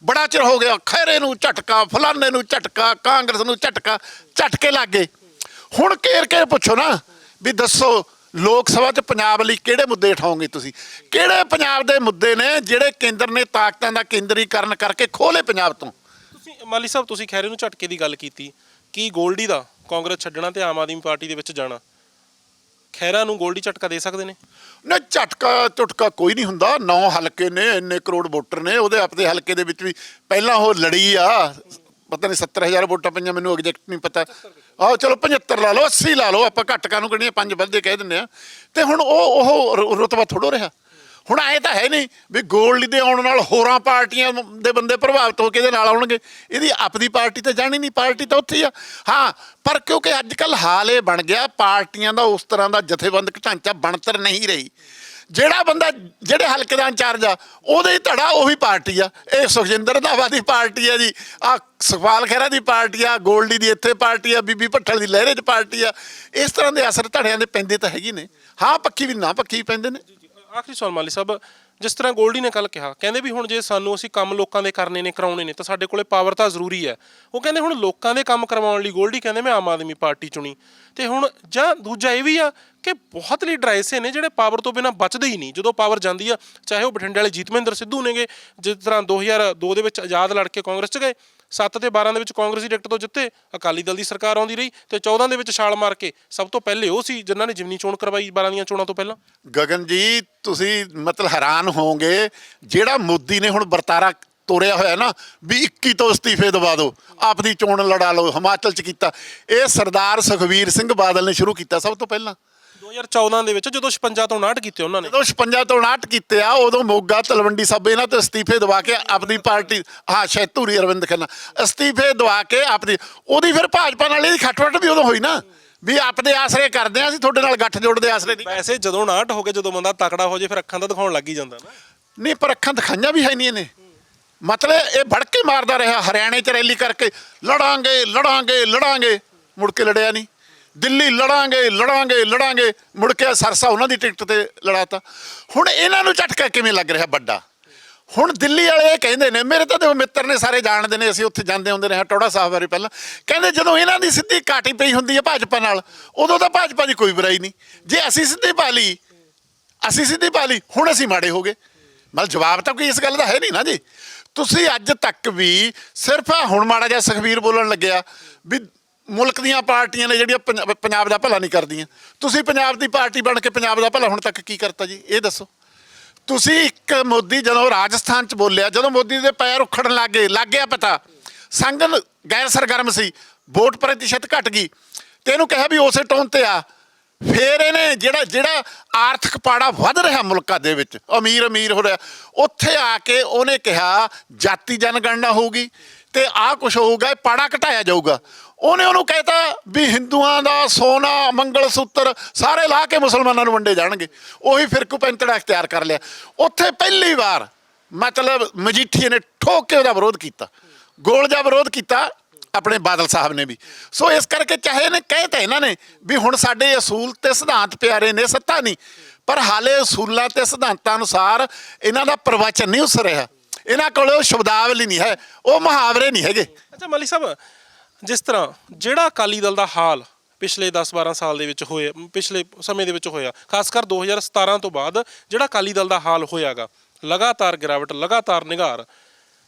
ਬੜਾ ਚਿਰ ਹੋ ਗਿਆ ਖੈਰੇ ਨੂੰ ਝਟਕਾ, ਫਲਾਣੇ ਨੂੰ ਝਟਕਾ, ਕਾਂਗਰਸ ਨੂੰ ਝਟਕਾ, ਝਟਕੇ ਲੱਗੇ ਹੁਣ ਘੇਰ ਕੇ ਪੁੱਛੋ ਨਾ ਵੀ ਦੱਸੋ ਲੋਕ ਸਭਾ 'ਚ ਪੰਜਾਬ ਲਈ ਕਿਹੜੇ ਮੁੱਦੇ ਉਠਾਓਗੇ ਤੁਸੀਂ? ਕਿਹੜੇ ਪੰਜਾਬ ਦੇ ਮੁੱਦੇ ਨੇ ਜਿਹੜੇ ਕੇਂਦਰ ਨੇ ਤਾਕਤਾਂ ਦਾ ਕੇਂਦਰੀਕਰਨ ਕਰਕੇ ਖੋਲੇ ਪੰਜਾਬ ਤੋਂ? ਤੁਸੀਂ ਮਾਲੀ ਸਾਹਿਬ ਤੁਸੀਂ ਖੈਰੇ ਨੂੰ ਝਟਕੇ ਦੀ ਗੱਲ ਕੀਤੀ ਕੀ ਗੋਲਡੀ ਦਾ ਕਾਂਗਰਸ ਛੱਡਣਾ ਤੇ ਆਮ ਆਦਮੀ ਪਾਰਟੀ ਦੇ ਵਿੱਚ ਜਾਣਾ। ਖੈਰਾ ਨੂੰ ਗੋਲਡੀ ਝਟਕਾ ਦੇ ਸਕਦੇ ਨੇ? ਨਾ ਝਟਕਾ ਝਟਕਾ ਕੋਈ ਨਹੀਂ ਹੁੰਦਾ। ਨੌ ਹਲਕੇ ਨੇ ਇੰਨੇ ਕਰੋੜ ਵੋਟਰ ਨੇ ਉਹਦੇ ਆਪਣੇ ਹਲਕੇ ਦੇ ਵਿੱਚ ਵੀ ਪਹਿਲਾਂ ਉਹ ਲੜੀ ਆ ਪਤਾ ਨਹੀਂ 70000 ਵੋਟਾਂ ਪਈਆਂ, ਮੈਨੂੰ ਐਗਜ਼ੈਕਟ ਨਹੀਂ ਪਤਾ। ਆਹ, ਚਲੋ 75 ਲਾ ਲਓ 80 ਲਾ ਲਓ, ਆਪਾਂ ਘੱਟ ਕਾਨੂੰ ਗਣੀਆਂ ਪੰਜ ਵੱਧੇ ਕਹਿ ਦਿੰਦੇ ਆ। ਤੇ ਹੁਣ ਉਹ ਉਹ ਰ- ਰੁਤਬਾ ਥੋੜੋ ਰਿਹਾ। ਹੁਣ ਐ ਤਾਂ ਹੈ ਨਹੀਂ ਵੀ ਗੋਲਡੀ ਦੇ ਆਉਣ ਨਾਲ ਹੋਰਾਂ ਪਾਰਟੀਆਂ ਦੇ ਬੰਦੇ ਪ੍ਰਭਾਵਿਤ ਹੋ ਕੇ ਇਹਦੇ ਨਾਲ ਆਉਣਗੇ। ਇਹਦੀ ਆਪਣੀ ਪਾਰਟੀ ਤਾਂ ਜਾਣੀ ਨਹੀਂ, ਪਾਰਟੀ ਤਾਂ ਉੱਥੇ ਹੀ ਆ। ਹਾਂ, ਪਰ ਕਿਉਂਕਿ ਅੱਜ ਕੱਲ ਹਾਲ ਇਹ ਬਣ ਗਿਆ, ਪਾਰਟੀਆਂ ਦਾ ਉਸ ਤਰ੍ਹਾਂ ਦਾ ਜਥੇਬੰਦਕ ਢਾਂਚਾ ਬਣਤਰ ਨਹੀਂ ਰਹੀ। ਜਿਹੜਾ ਬੰਦਾ ਜਿਹੜੇ ਹਲਕੇ ਦਾ ਇੰਚਾਰਜ ਆ, ਉਹਦੇ ਧੜਾ ਉਹੀ ਪਾਰਟੀ ਆ। ਇਹ ਸੁਖਜਿੰਦਰ ਰੰਧਾਵਾ ਦੀ ਪਾਰਟੀ ਆ ਜੀ, ਆ ਸੁਖਪਾਲ ਖਹਿਰਾ ਦੀ ਪਾਰਟੀ ਆ, ਗੋਲਡੀ ਦੀ ਇੱਥੇ ਪਾਰਟੀ ਆ, ਬੀਬੀ ਭੱਠਲ ਦੀ ਲਹਿਰੇ 'ਚ ਪਾਰਟੀ ਆ। ਇਸ ਤਰ੍ਹਾਂ ਦੇ ਅਸਰ ਧੜਿਆਂ ਦੇ ਪੈਂਦੇ ਤਾਂ ਹੈਗੇ ਨੇ। ਹਾਂ, ਪੱਖੀ ਵੀ ਨਾ ਪੱਖੀ ਪੈਂਦੇ ਨੇ। ਆਖਰੀ ਸਵਾਲ ਮਾਲੀ ਸਾਹਿਬ ਜਿਸ ਤਰ੍ਹਾਂ ਗੋਲਡੀ ਨੇ ਕੱਲ ਕਿਹਾ, ਕਹਿੰਦੇ ਵੀ ਹੁਣ ਜੇ ਸਾਨੂੰ ਅਸੀਂ ਕੰਮ ਲੋਕਾਂ ਦੇ ਕਰਨੇ ਨੇ, ਕਰਾਉਣੇ ਨੇ, ਤਾਂ ਸਾਡੇ ਕੋਲੇ ਪਾਵਰ ਤਾਂ ਜ਼ਰੂਰੀ ਹੈ। ਉਹ ਕਹਿੰਦੇ ਹੁਣ ਲੋਕਾਂ ਦੇ ਕੰਮ ਕਰਵਾਉਣ ਲਈ ਗੋਲਡੀ ਕਹਿੰਦੇ ਮੈਂ ਆਮ ਆਦਮੀ ਪਾਰਟੀ ਚੁਣੀ। ਤੇ ਹੁਣ ਜਾਂ ਦੂਜਾ ਇਹ ਵੀ ਆ ਕਿ ਬਹੁਤ ਲੀਡਰ ਐਸੇ ਨੇ ਜਿਹੜੇ ਪਾਵਰ ਤੋਂ ਬਿਨਾ ਬਚਦੇ ਹੀ ਨਹੀਂ। ਜਦੋਂ ਪਾਵਰ ਜਾਂਦੀ ਆ, ਚਾਹੇ ਉਹ ਬਠਿੰਡੇ ਵਾਲੇ ਜੀਤਮਿੰਦਰ ਸਿੱਧੂ ਨੇਗੇ, ਜਿਸ ਤਰ੍ਹਾਂ 2002 ਦੇ ਵਿੱਚ ਆਜ਼ਾਦ ਲੜ ਕੇ ਕਾਂਗਰਸ ਚ ਗਏ 7 ਤੇ 12 ਦੇ ਵਿੱਚ ਕਾਂਗਰਸੀ ਟਿਕਟ ਤੋਂ ਜਿੱਤੇ ਅਕਾਲੀ ਦਲ ਦੀ ਸਰਕਾਰ ਆਉਂਦੀ ਰਹੀ ਤੇ 14 ਦੇ ਵਿੱਚ ਛਾਲ ਮਾਰ ਕੇ ਸਭ ਤੋਂ ਪਹਿਲੇ ਉਹ ਸੀ ਜਿਨ੍ਹਾਂ ਨੇ ਜਿਮਨੀ ਚੋਣ ਕਰਵਾਈ 12 ਦੀਆਂ ਚੋਣਾਂ ਤੋਂ ਪਹਿਲਾਂ। ਗਗਨ ਜੀ ਤੁਸੀਂ ਮਤਲਬ ਹੈਰਾਨ ਹੋਵੋਗੇ, ਜਿਹੜਾ ਮੋਦੀ ਨੇ ਹੁਣ ਵਰਤਾਰਾ ਤੋਰਿਆ ਹੋਇਆ ਨਾ, ਵੀ 21 ਤੋਂ ਅਸਤੀਫੇ ਦਵਾ ਦਿਓ, ਆਪਦੀ ਚੋਣ ਲੜਾ ਲਓ, ਹਿਮਾਚਲ ਚ ਕੀਤਾ। ਇਹ ਸਰਦਾਰ ਸੁਖਵੀਰ ਸਿੰਘ ਬਾਦਲ ਨੇ ਸ਼ੁਰੂ ਕੀਤਾ ਸਭ ਤੋਂ ਪਹਿਲਾਂ। 2014 ਦੇ ਵਿੱਚ ਜਦੋਂ 56 ਤੋਂ 59 ਕੀਤੇ ਉਹਨਾਂ ਨੇ। ਜਦੋਂ 56 ਤੋਂ 59 ਕੀਤੇ ਆ ਉਦੋਂ ਮੋਗਾ ਤਲਵੰਡੀ ਸਭ ਇਹਨਾਂ ਤੇ ਅਸਤੀਫੇ ਦਵਾ ਕੇ ਆਪਣੀ ਪਾਰਟੀ ਹਾਂ ਸ਼ੈਤੂਰੀ ਅਰਵਿੰਦ ਖੰਨਾ ਅਸਤੀਫੇ ਦਵਾ ਕੇ ਆਪਣੀ ਉਹਦੀ ਫਿਰ ਭਾਜਪਾ ਨਾਲ ਇਹਦੀ ਖੱਟਵਟ ਵੀ ਉਦੋਂ ਹੋਈ ਨਾ ਵੀ ਆਪਦੇ ਆਸਰੇ ਕਰਦੇ ਆ ਅਸੀਂ ਤੁਹਾਡੇ ਨਾਲ ਗੱਠ ਜੋੜਦੇ ਆਸਰੇ ਨਹੀਂ। ਵੈਸੇ ਜਦੋਂ 59 ਹੋ ਗਏ ਜਦੋਂ ਬੰਦਾ ਤਕੜਾ ਹੋ ਜੇ ਫਿਰ ਅੱਖਾਂ ਤਾਂ ਦਿਖਾਉਣ ਲੱਗ ਹੀ ਜਾਂਦਾ ਨਾ। ਨਹੀਂ ਪਰ ਅੱਖਾਂ ਦਿਖਾਈਆਂ ਵੀ ਹੈ ਨਹੀਂ ਇਹਨੇ। ਮਤਲਬ ਇਹ ਭੜਕੇ ਮਾਰਦਾ ਰਿਹਾ ਹਰਿਆਣੇ ਚ ਰੈਲੀ ਕਰਕੇ ਲੜਾਂਗੇ ਲੜਾਂਗੇ ਲੜਾਂਗੇ ਮੁੜ ਕੇ ਲੜਿਆ ਨਹੀਂ। ਦਿੱਲੀ ਲੜਾਂਗੇ ਲੜਾਂਗੇ ਲੜਾਂਗੇ। ਮੁੜ ਕੇ ਸਰਸਾ ਉਹਨਾਂ ਦੀ ਟਿਕਟ ਤੇ ਲੜਾਤਾ। ਹੁਣ ਇਹਨਾਂ ਨੂੰ ਝਟਕਾ ਕਿਵੇਂ ਲੱਗ ਰਿਹਾ ਵੱਡਾ? ਹੁਣ ਦਿੱਲੀ ਵਾਲੇ ਇਹ ਕਹਿੰਦੇ ਨੇ, ਮੇਰੇ ਤਾਂ ਦੇਖੋ ਮਿੱਤਰ ਨੇ ਸਾਰੇ ਜਾਣਦੇ ਨੇ, ਅਸੀਂ ਉੱਥੇ ਜਾਂਦੇ ਹੁੰਦੇ ਰਹੇ ਟੋੜਾ ਸਾਹਿਬ ਬਾਰੇ ਪਹਿਲਾਂ। ਕਹਿੰਦੇ ਜਦੋਂ ਇਹਨਾਂ ਦੀ ਸਿੱਧੀ ਕਾਟੀ ਪਈ ਹੁੰਦੀ ਹੈ ਭਾਜਪਾ ਨਾਲ, ਉਦੋਂ ਤਾਂ ਭਾਜਪਾ ਦੀ ਕੋਈ ਬੁਰਾਈ ਨਹੀਂ। ਜੇ ਅਸੀਂ ਸਿੱਧੀ ਪਾ ਲਈ, ਅਸੀਂ ਸਿੱਧੀ ਪਾ ਲਈ, ਹੁਣ ਅਸੀਂ ਮਾੜੇ ਹੋ ਗਏ। ਮਤਲਬ ਜਵਾਬ ਤਾਂ ਕੋਈ ਇਸ ਗੱਲ ਦਾ ਹੈ ਨਹੀਂ ਨਾ ਜੀ। ਤੁਸੀਂ ਅੱਜ ਤੱਕ ਵੀ ਸਿਰਫ ਹੁਣ ਮਾੜਾ ਜਿਹਾ ਸੁਖਬੀਰ ਬੋਲਣ ਲੱਗਿਆ ਵੀ ਮੁਲਕ ਦੀਆਂ ਪਾਰਟੀਆਂ ਨੇ ਜਿਹੜੀਆਂ ਪੰਜ- ਪੰਜਾਬ ਦਾ ਭਲਾ ਨਹੀਂ ਕਰਦੀਆਂ। ਤੁਸੀਂ ਪੰਜਾਬ ਦੀ ਪਾਰਟੀ ਬਣ ਕੇ ਪੰਜਾਬ ਦਾ ਭਲਾ ਹੁਣ ਤੱਕ ਕੀ ਕਰਤਾ ਜੀ? ਇਹ ਦੱਸੋ। ਤੁਸੀਂ ਇੱਕ ਮੋਦੀ ਜਦੋਂ ਰਾਜਸਥਾਨ ਚ ਬੋਲਿਆ, ਜਦੋਂ ਮੋਦੀ ਦੇ ਪੈਰ ਉਖੜਨ ਲੱਗੇ ਲੱਗ ਗਿਆ ਪਤਾ। ਸੰਗਨ ਗੈਰ ਸਰਗਰਮ ਸੀ, ਵੋਟ ਪ੍ਰਤੀਸ਼ਤ ਘਟ ਗਈ ਤੇ ਇਹਨੂੰ ਕਿਹਾ ਵੀ ਉਸੇ ਟੋਨ ਤੇ ਆ। ਫੇਰ ਇਹਨੇ ਜਿਹੜਾ ਜਿਹੜਾ ਆਰਥਿਕ ਪਾੜਾ ਵੱਧ ਰਿਹਾ ਮੁਲਕਾਂ ਦੇ ਵਿੱਚ, ਅਮੀਰ ਅਮੀਰ ਹੋ ਰਿਹਾ, ਉੱਥੇ ਆ ਕੇ ਉਹਨੇ ਕਿਹਾ, ਜਾਤੀ ਜਨਗਣਨਾ ਹੋਊਗੀ ਤੇ ਆਹ ਕੁਝ ਹੋਊਗਾ, ਇਹ ਪਾੜਾ ਘਟਾਇਆ ਜਾਊਗਾ। ਉਹਨੇ ਉਹਨੂੰ ਕਹਿਤਾ ਵੀ ਹਿੰਦੂਆਂ ਦਾ ਸੋਨਾ ਮੰਗਲ ਸੂਤਰ ਸਾਰੇ ਲਾ ਕੇ ਮੁਸਲਮਾਨਾਂ ਨੂੰ ਵੰਡੇ ਜਾਣਗੇ। ਉਹੀ ਫਿਰਕੂ ਪੈਂਤੜਾ ਇਖਤਿਆਰ ਕਰ ਲਿਆ। ਉੱਥੇ ਪਹਿਲੀ ਵਾਰ ਮਤਲਬ ਮਜੀਠੀਏ ਨੇ ਠੋਕ ਕੇ ਉਹਦਾ ਵਿਰੋਧ ਕੀਤਾ। ਗੋਲ ਦਾ ਵਿਰੋਧ ਕੀਤਾ ਆਪਣੇ ਬਾਦਲ ਸਾਹਿਬ ਨੇ ਵੀ। ਸੋ ਇਸ ਕਰਕੇ ਚਾਹੇ ਨੇ ਕਹਿ ਤਾਂ ਇਹਨਾਂ ਨੇ ਵੀ ਹੁਣ ਸਾਡੇ ਅਸੂਲ ਤੇ ਸਿਧਾਂਤ ਪਿਆਰੇ ਨੇ, ਸੱਤਾ ਨਹੀਂ। ਪਰ ਹਾਲੇ ਅਸੂਲਾਂ ਤੇ ਸਿਧਾਂਤਾਂ ਅਨੁਸਾਰ ਇਹਨਾਂ ਦਾ ਪ੍ਰਵਚਨ ਨਹੀਂ ਉਸ ਰਿਹਾ। ਇਹਨਾਂ ਕੋਲ ਉਹ ਸ਼ਬਦਾਵਲੀ ਨਹੀਂ ਹੈ, ਉਹ ਮੁਹਾਵਰੇ ਨਹੀਂ ਹੈਗੇ। ਅੱਛਾ ਮਲੀ ਸਾਹਿਬ ਜਿਸ ਤਰ੍ਹਾਂ ਜਿਹੜਾ ਅਕਾਲੀ ਦਲ ਦਾ ਹਾਲ ਪਿਛਲੇ 10-12 ਸਾਲ ਦੇ ਵਿੱਚ ਹੋਇਆ ਪਿਛਲੇ ਸਮੇਂ ਦੇ ਵਿੱਚ ਹੋਇਆ, ਖਾਸ ਕਰ 2017 ਤੋਂ ਬਾਅਦ ਜਿਹੜਾ ਅਕਾਲੀ ਦਲ ਦਾ ਹਾਲ ਹੋਇਆਗਾ, ਲਗਾਤਾਰ ਗਿਰਾਵਟ, ਲਗਾਤਾਰ ਨਿਗਾਰ,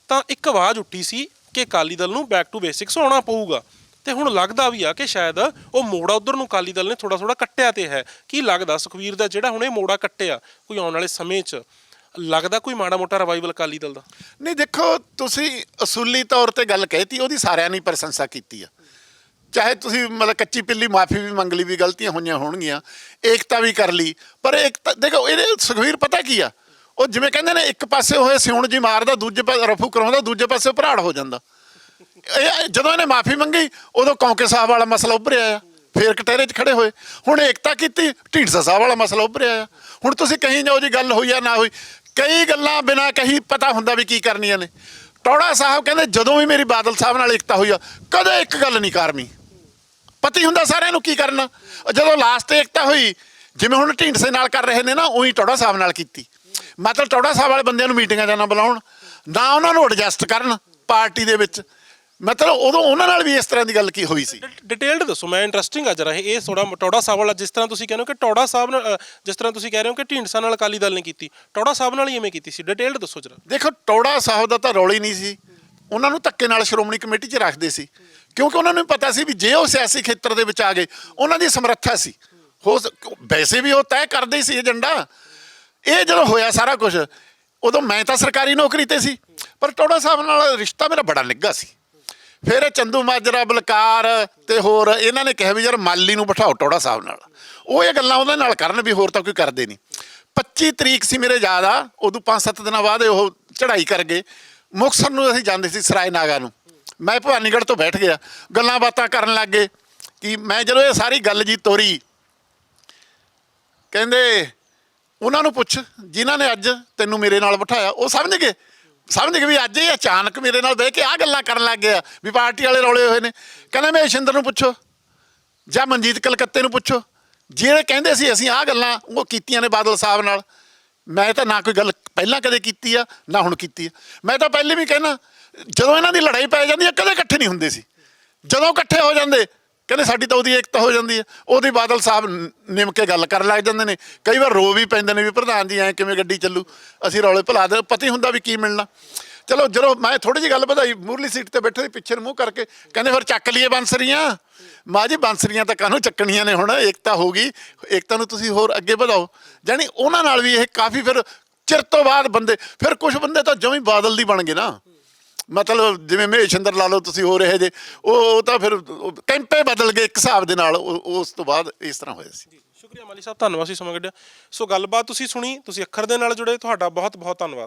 ਤਾਂ ਇੱਕ ਆਵਾਜ਼ ਉੱਠੀ ਸੀ ਕਿ ਅਕਾਲੀ ਦਲ ਨੂੰ ਬੈਕ ਟੂ ਬੇਸਿਕਸ ਆਉਣਾ ਪਊਗਾ। ਤੇ ਹੁਣ ਲੱਗਦਾ ਵੀ ਆ ਕਿ ਸ਼ਾਇਦ ਉਹ ਮੋੜਾ ਉਧਰ ਨੂੰ ਅਕਾਲੀ ਦਲ ਨੇ ਥੋੜਾ ਥੋੜਾ ਕੱਟਿਆ ਤੇ ਹੈ। ਕੀ ਲੱਗਦਾ ਸੁਖਵੀਰ ਦਾ ਜਿਹੜਾ ਹੁਣ ਇਹ ਮੋੜਾ ਕੱਟਿਆ, ਕੋਈ ਆਉਣ ਵਾਲੇ ਸਮੇਂ 'ਚ ਲੱਗਦਾ ਕੋਈ ਮਾੜਾ ਮੋਟਾ ਰਿਵਾਈਵਲ ਅਕਾਲੀ ਦਲ ਦਾ? ਨਹੀਂ, ਦੇਖੋ, ਤੁਸੀਂ ਅਸੂਲੀ ਤੌਰ ਤੇ ਗੱਲ ਕਹਿਤੀ, ਉਹਦੀ ਸਾਰਿਆਂ ਨੇ ਪ੍ਰਸ਼ੰਸਾ ਕੀਤੀ ਆ। ਚਾਹੇ ਤੁਸੀਂ ਮਤਲਬ ਕੱਚੀ ਪਿੱਲੀ ਮਾਫੀ ਵੀ ਮੰਗ ਲਈ ਵੀ ਗਲਤੀਆਂ ਹੋਈਆਂ ਹੋਣਗੀਆਂ, ਏਕਤਾ ਵੀ ਕਰ ਲਈ, ਪਰ ਏਕਤਾ, ਦੇਖੋ, ਇਹਦੇ ਸੁਖਵੀਰ ਪਤਾ ਕੀ ਆ? ਉਹ ਜਿਵੇਂ ਕਹਿੰਦੇ ਨੇ, ਇੱਕ ਪਾਸੇ ਹੋਏ ਸਿਉਣ ਜੀ ਮਾਰਦਾ, ਦੂਜੇ ਪਾਸੇ ਰਫੂ ਕਰਾਉਂਦਾ, ਦੂਜੇ ਪਾਸੇ ਭਰਾੜ ਹੋ ਜਾਂਦਾ। ਇਹ ਜਦੋਂ ਇਹਨੇ ਮਾਫੀ ਮੰਗੀ, ਉਦੋਂ ਕੌਂਕੇ ਸਾਹਿਬ ਵਾਲਾ ਮਸਲਾ ਉੱਭਰਿਆ ਆ, ਫੇਰ ਕਟਹਿਰੇ 'ਚ ਖੜੇ ਹੋਏ। ਹੁਣ ਏਕਤਾ ਕੀਤੀ, ਢੀਂਡਸਾ ਸਾਹਿਬ ਵਾਲਾ ਮਸਲਾ ਉੱਭਰਿਆ ਆ। ਹੁਣ ਤੁਸੀਂ ਕਹੀਂ ਜਾਓ ਜੀ, ਗੱਲ ਹੋਈ ਆ, ਨਾ ਹੋਈ ਕਈ ਗੱਲਾਂ ਬਿਨਾਂ ਕਹੀ ਪਤਾ ਹੁੰਦਾ ਵੀ ਕੀ ਕਰਨੀਆਂ ਨੇ। ਟੌੜਾ ਸਾਹਿਬ ਕਹਿੰਦੇ, ਜਦੋਂ ਵੀ ਮੇਰੀ ਬਾਦਲ ਸਾਹਿਬ ਨਾਲ ਏਕਤਾ ਹੋਈ ਆ, ਕਦੇ ਇੱਕ ਗੱਲ ਨਹੀਂ ਕਰਨੀ। ਪਤੀ ਹੁੰਦਾ ਸਾਰਿਆਂ ਨੂੰ ਕੀ ਕਰਨਾ? ਜਦੋਂ ਲਾਸਟ ਏਕਤਾ ਹੋਈ, ਜਿਵੇਂ ਹੁਣ ਢੀਂਡਸੇ ਨਾਲ ਕਰ ਰਹੇ ਨੇ ਨਾ, ਉਹੀ ਟੌੜਾ ਸਾਹਿਬ ਨਾਲ ਕੀਤੀ। ਮਤਲਬ ਟੌੜਾ ਸਾਹਿਬ ਵਾਲੇ ਬੰਦਿਆਂ ਨੂੰ ਮੀਟਿੰਗਾਂ ਜਾਣਾ ਬੁਲਾਉਣ, ਨਾ ਉਹਨਾਂ ਨੂੰ ਐਡਜਸਟ ਕਰਨ ਪਾਰਟੀ ਦੇ ਵਿੱਚ। ਮਤਲਬ ਉਦੋਂ ਉਹਨਾਂ ਨਾਲ ਵੀ ਇਸ ਤਰ੍ਹਾਂ ਦੀ ਗੱਲ ਕੀ ਹੋਈ ਸੀ? ਡਿਟੇਲਡ ਦੱਸੋ ਮੈਂ ਇੰਟਰਸਟਿੰਗ ਆ ਜਰਾ ਇਹ ਥੋੜਾ ਟੌੜਾ ਸਾਹਿਬ ਵਾਲਾ ਜਿਸ ਤਰ੍ਹਾਂ ਤੁਸੀਂ ਕਹਿੰਦੇ ਹੋ ਕਿ ਟੌੜਾ ਸਾਹਿਬ ਨਾਲ ਅ, ਜਿਸ ਤਰ੍ਹਾਂ ਤੁਸੀਂ ਕਹਿ ਰਹੇ ਹੋ ਕਿ ਢੀਂਡਸਾ ਨਾਲ ਅਕਾਲੀ ਦਲ ਨੇ ਕੀਤੀ ਟੌੜਾ ਸਾਹਿਬ ਨਾਲ ਹੀ ਐਵੇਂ ਕੀਤੀ ਸੀ ਡਿਟੇਲਡ ਦੱਸੋ ਜਰਾ। ਦੇਖੋ ਟੌੜਾ ਸਾਹਿਬ ਦਾ ਤਾਂ ਰੌਲ ਹੀ ਨਹੀਂ ਸੀ। ਉਹਨਾਂ ਨੂੰ ਧੱਕੇ ਨਾਲ ਸ਼੍ਰੋਮਣੀ ਕਮੇਟੀ 'ਚ ਰੱਖਦੇ ਸੀ। ਕਿਉਂਕਿ ਉਹਨਾਂ ਨੂੰ ਪਤਾ ਸੀ ਵੀ ਜੇ ਉਹ ਸਿਆਸੀ ਖੇਤਰ ਦੇ ਵਿੱਚ ਆ ਗਏ ਉਹਨਾਂ ਦੀ ਸਮਰੱਥਾ ਸੀ। ਹੋ ਸਕ- ਵੈਸੇ ਵੀ ਉਹ ਤੈਅ ਕਰਦੇ ਹੀ ਸੀ ਏਜੰਡਾ। ਇਹ ਜਦੋਂ ਹੋਇਆ ਸਾਰਾ ਕੁਝ ਉਦੋਂ ਮੈਂ ਤਾਂ ਸਰਕਾਰੀ ਨੌਕਰੀ ਤੇ ਸੀ ਪਰ ਟੋੜਾ ਸਾਹਿਬ ਨਾਲ ਰਿਸ਼ਤਾ ਮੇਰਾ ਬੜਾ ਨਿੱਘਾ ਸੀ। ਫਿਰ ਇਹ ਚੰਦੂ ਮਾਜਰਾ, ਬਲਕਾਰ ਤੇ ਹੋਰ ਇਹਨਾਂ ਨੇ ਕਿਹਾ ਵੀ ਯਾਰ ਮਾਲੀ ਨੂੰ ਬਿਠਾਓ ਟੋੜਾ ਸਾਹਿਬ ਨਾਲ। ਉਹ ਇਹ ਗੱਲਾਂ ਉਹਦੇ ਨਾਲ ਕਰਨ ਵੀ ਹੋਰ ਤਾਂ ਕੋਈ ਕਰਦੇ ਨਹੀਂ। 25 ਤਰੀਕ ਸੀ ਮੇਰੇ ਯਾਦ ਆ, ਉਦੋਂ 5-7 ਦਿਨਾਂ ਬਾਅਦ ਉਹ ਚੜ੍ਹਾਈ ਕਰ ਗਏ। ਮੁਕਤਸਰ ਨੂੰ ਅਸੀਂ ਜਾਂਦੇ ਸੀ ਸਰਾਏ ਨਾਗਾ ਨੂੰ। ਮੈਂ ਭਵਾਨੀਗੜ੍ਹ ਤੋਂ ਬੈਠ ਗਿਆ। ਗੱਲਾਂ ਬਾਤਾਂ ਕਰਨ ਲੱਗ ਗਏ ਕਿ ਮੈਂ ਜਦੋਂ ਇਹ ਸਾਰੀ ਗੱਲ ਜੀ ਤੋਰੀ, ਕਹਿੰਦੇ, ਉਹਨਾਂ ਨੂੰ ਪੁੱਛ, ਜਿਨ੍ਹਾਂ ਨੇ ਅੱਜ ਤੈਨੂੰ ਮੇਰੇ ਨਾਲ ਬਿਠਾਇਆ, ਉਹ ਸਮਝ ਗਏ? ਸਮਝ ਗਏ ਵੀ ਅੱਜ ਇਹ ਅਚਾਨਕ ਮੇਰੇ ਨਾਲ ਬਹਿ ਕੇ ਆਹ ਗੱਲਾਂ ਕਰਨ ਲੱਗ ਗਿਆ, ਵੀ ਪਾਰਟੀ ਵਾਲੇ ਰੌਲੇ ਹੋਏ ਨੇ। ਕਹਿੰਦੇ, ਮੈਂ ਸ਼ਿੰਦਰ ਨੂੰ ਪੁੱਛੋ, ਜਾਂ ਮਨਜੀਤ ਕਲਕੱਤੇ ਨੂੰ ਪੁੱਛੋ। ਜਿਹੜੇ ਕਹਿੰਦੇ ਸੀ, ਅਸੀਂ ਆਹ ਗੱਲਾਂ ਉਹ ਕੀਤੀਆਂ ਨੇ ਬਾਦਲ ਸਾਹਿਬ ਨਾਲ। ਮੈਂ ਤਾਂ ਨਾ ਕੋਈ ਗੱਲ ਪਹਿਲਾਂ ਕਦੇ ਕੀਤੀ ਆ, ਨਾ ਹੁਣ ਕੀਤੀ ਆ। ਮੈਂ ਤਾਂ ਪਹਿਲੇ ਵੀ ਕਹਿਣਾ ਜਦੋਂ ਇਹਨਾਂ ਦੀ ਲੜਾਈ ਪੈ ਜਾਂਦੀ ਆ, ਕਦੇ ਇਕੱਠੇ ਨਹੀਂ ਹੁੰਦੇ ਸੀ। ਜਦੋਂ ਇਕੱਠੇ ਹੋ ਜਾਂਦੇ ਕਹਿੰਦੇ ਸਾਡੀ ਤਾਂ ਉਹਦੀ ਏਕਤਾ ਹੋ ਜਾਂਦੀ ਹੈ। ਉਹਦੀ ਬਾਦਲ ਸਾਹਿਬ ਨ- ਨਿਮ ਕੇ ਗੱਲ ਕਰਨ ਲੱਗ ਜਾਂਦੇ ਨੇ। ਕਈ ਵਾਰ ਰੋ ਵੀ ਪੈਂਦੇ ਨੇ ਵੀ ਪ੍ਰਧਾਨ ਜੀ, ਐ ਕਿਵੇਂ ਗੱਡੀ ਚੱਲੂ? ਅਸੀਂ ਰੌਲੇ ਭੁਲਾ ਦੇ, ਪਤਾ ਹੀ ਹੁੰਦਾ ਵੀ ਕੀ ਮਿਲਣਾ। ਚਲੋ, ਜਦੋਂ ਮੈਂ ਥੋੜੀ ਜਿਹੀ ਗੱਲ ਵਧਾਈ ਮੂਰਲੀ ਸੀਟ ਤੇ ਬੈਠੇ ਸੀ, ਪਿੱਛੇ ਮੂੰਹ ਕਰਕੇ, ਕਹਿੰਦੇ ਫਿਰ ਚੱਕ ਲਈਏ ਬੰਸਰੀਆਂ। ਮਾਂ ਜੀ, ਬੰਸਰੀਆਂ ਤਾਂ ਕਾਹਨੂੰ ਚੱਕਣੀਆਂ ਨੇ ਹੁਣ? ਏਕਤਾ ਹੋ ਗਈ। ਏਕਤਾ ਨੂੰ ਤੁਸੀਂ ਹੋਰ ਅੱਗੇ ਵਧਾਓ। ਜਾਣੀ ਉਹਨਾਂ ਨਾਲ ਵੀ ਇਹ ਕਾਫੀ ਫਿਰ ਚਿਰ ਤੋਂ ਬਾਅਦ ਬੰਦੇ, ਫਿਰ ਕੁਝ ਬੰਦੇ ਤਾਂ ਜਮੀ ਬਾਦਲ ਦੀ ਬਣ ਗਏ ਨਾ। ਮਤਲਬ ਜਿਵੇਂ ਮਹੇਸ਼ੰਦਰ ਲਾ ਲਓ ਤੁਸੀਂ ਹੋ ਰਹੇ ਜੇ ਉਹ ਤਾਂ ਫਿਰ ਕੈਂਪੇ ਬਦਲ ਗਏ ਇੱਕ ਹਿਸਾਬ ਦੇ ਨਾਲ, ਉਹ- ਉਸ ਤੋਂ ਬਾਅਦ ਇਸ ਤਰ੍ਹਾਂ ਹੋਇਆ ਸੀ। ਸ਼ੁਕਰੀਆ ਮਾਲੀ ਸਾਹਿਬ, ਧੰਨਵਾਦ ਸੀ ਸਮਾਂ ਕੱਢਿਆ ਸੋ ਗੱਲਬਾਤ ਤੁਸੀਂ ਸੁਣੀ, ਤੁਸੀਂ ਅੱਖਰ ਦੇ ਨਾਲ ਜੁੜੇ, ਤੁਹਾਡਾ ਬਹੁਤ ਬਹੁਤ ਧੰਨਵਾਦ।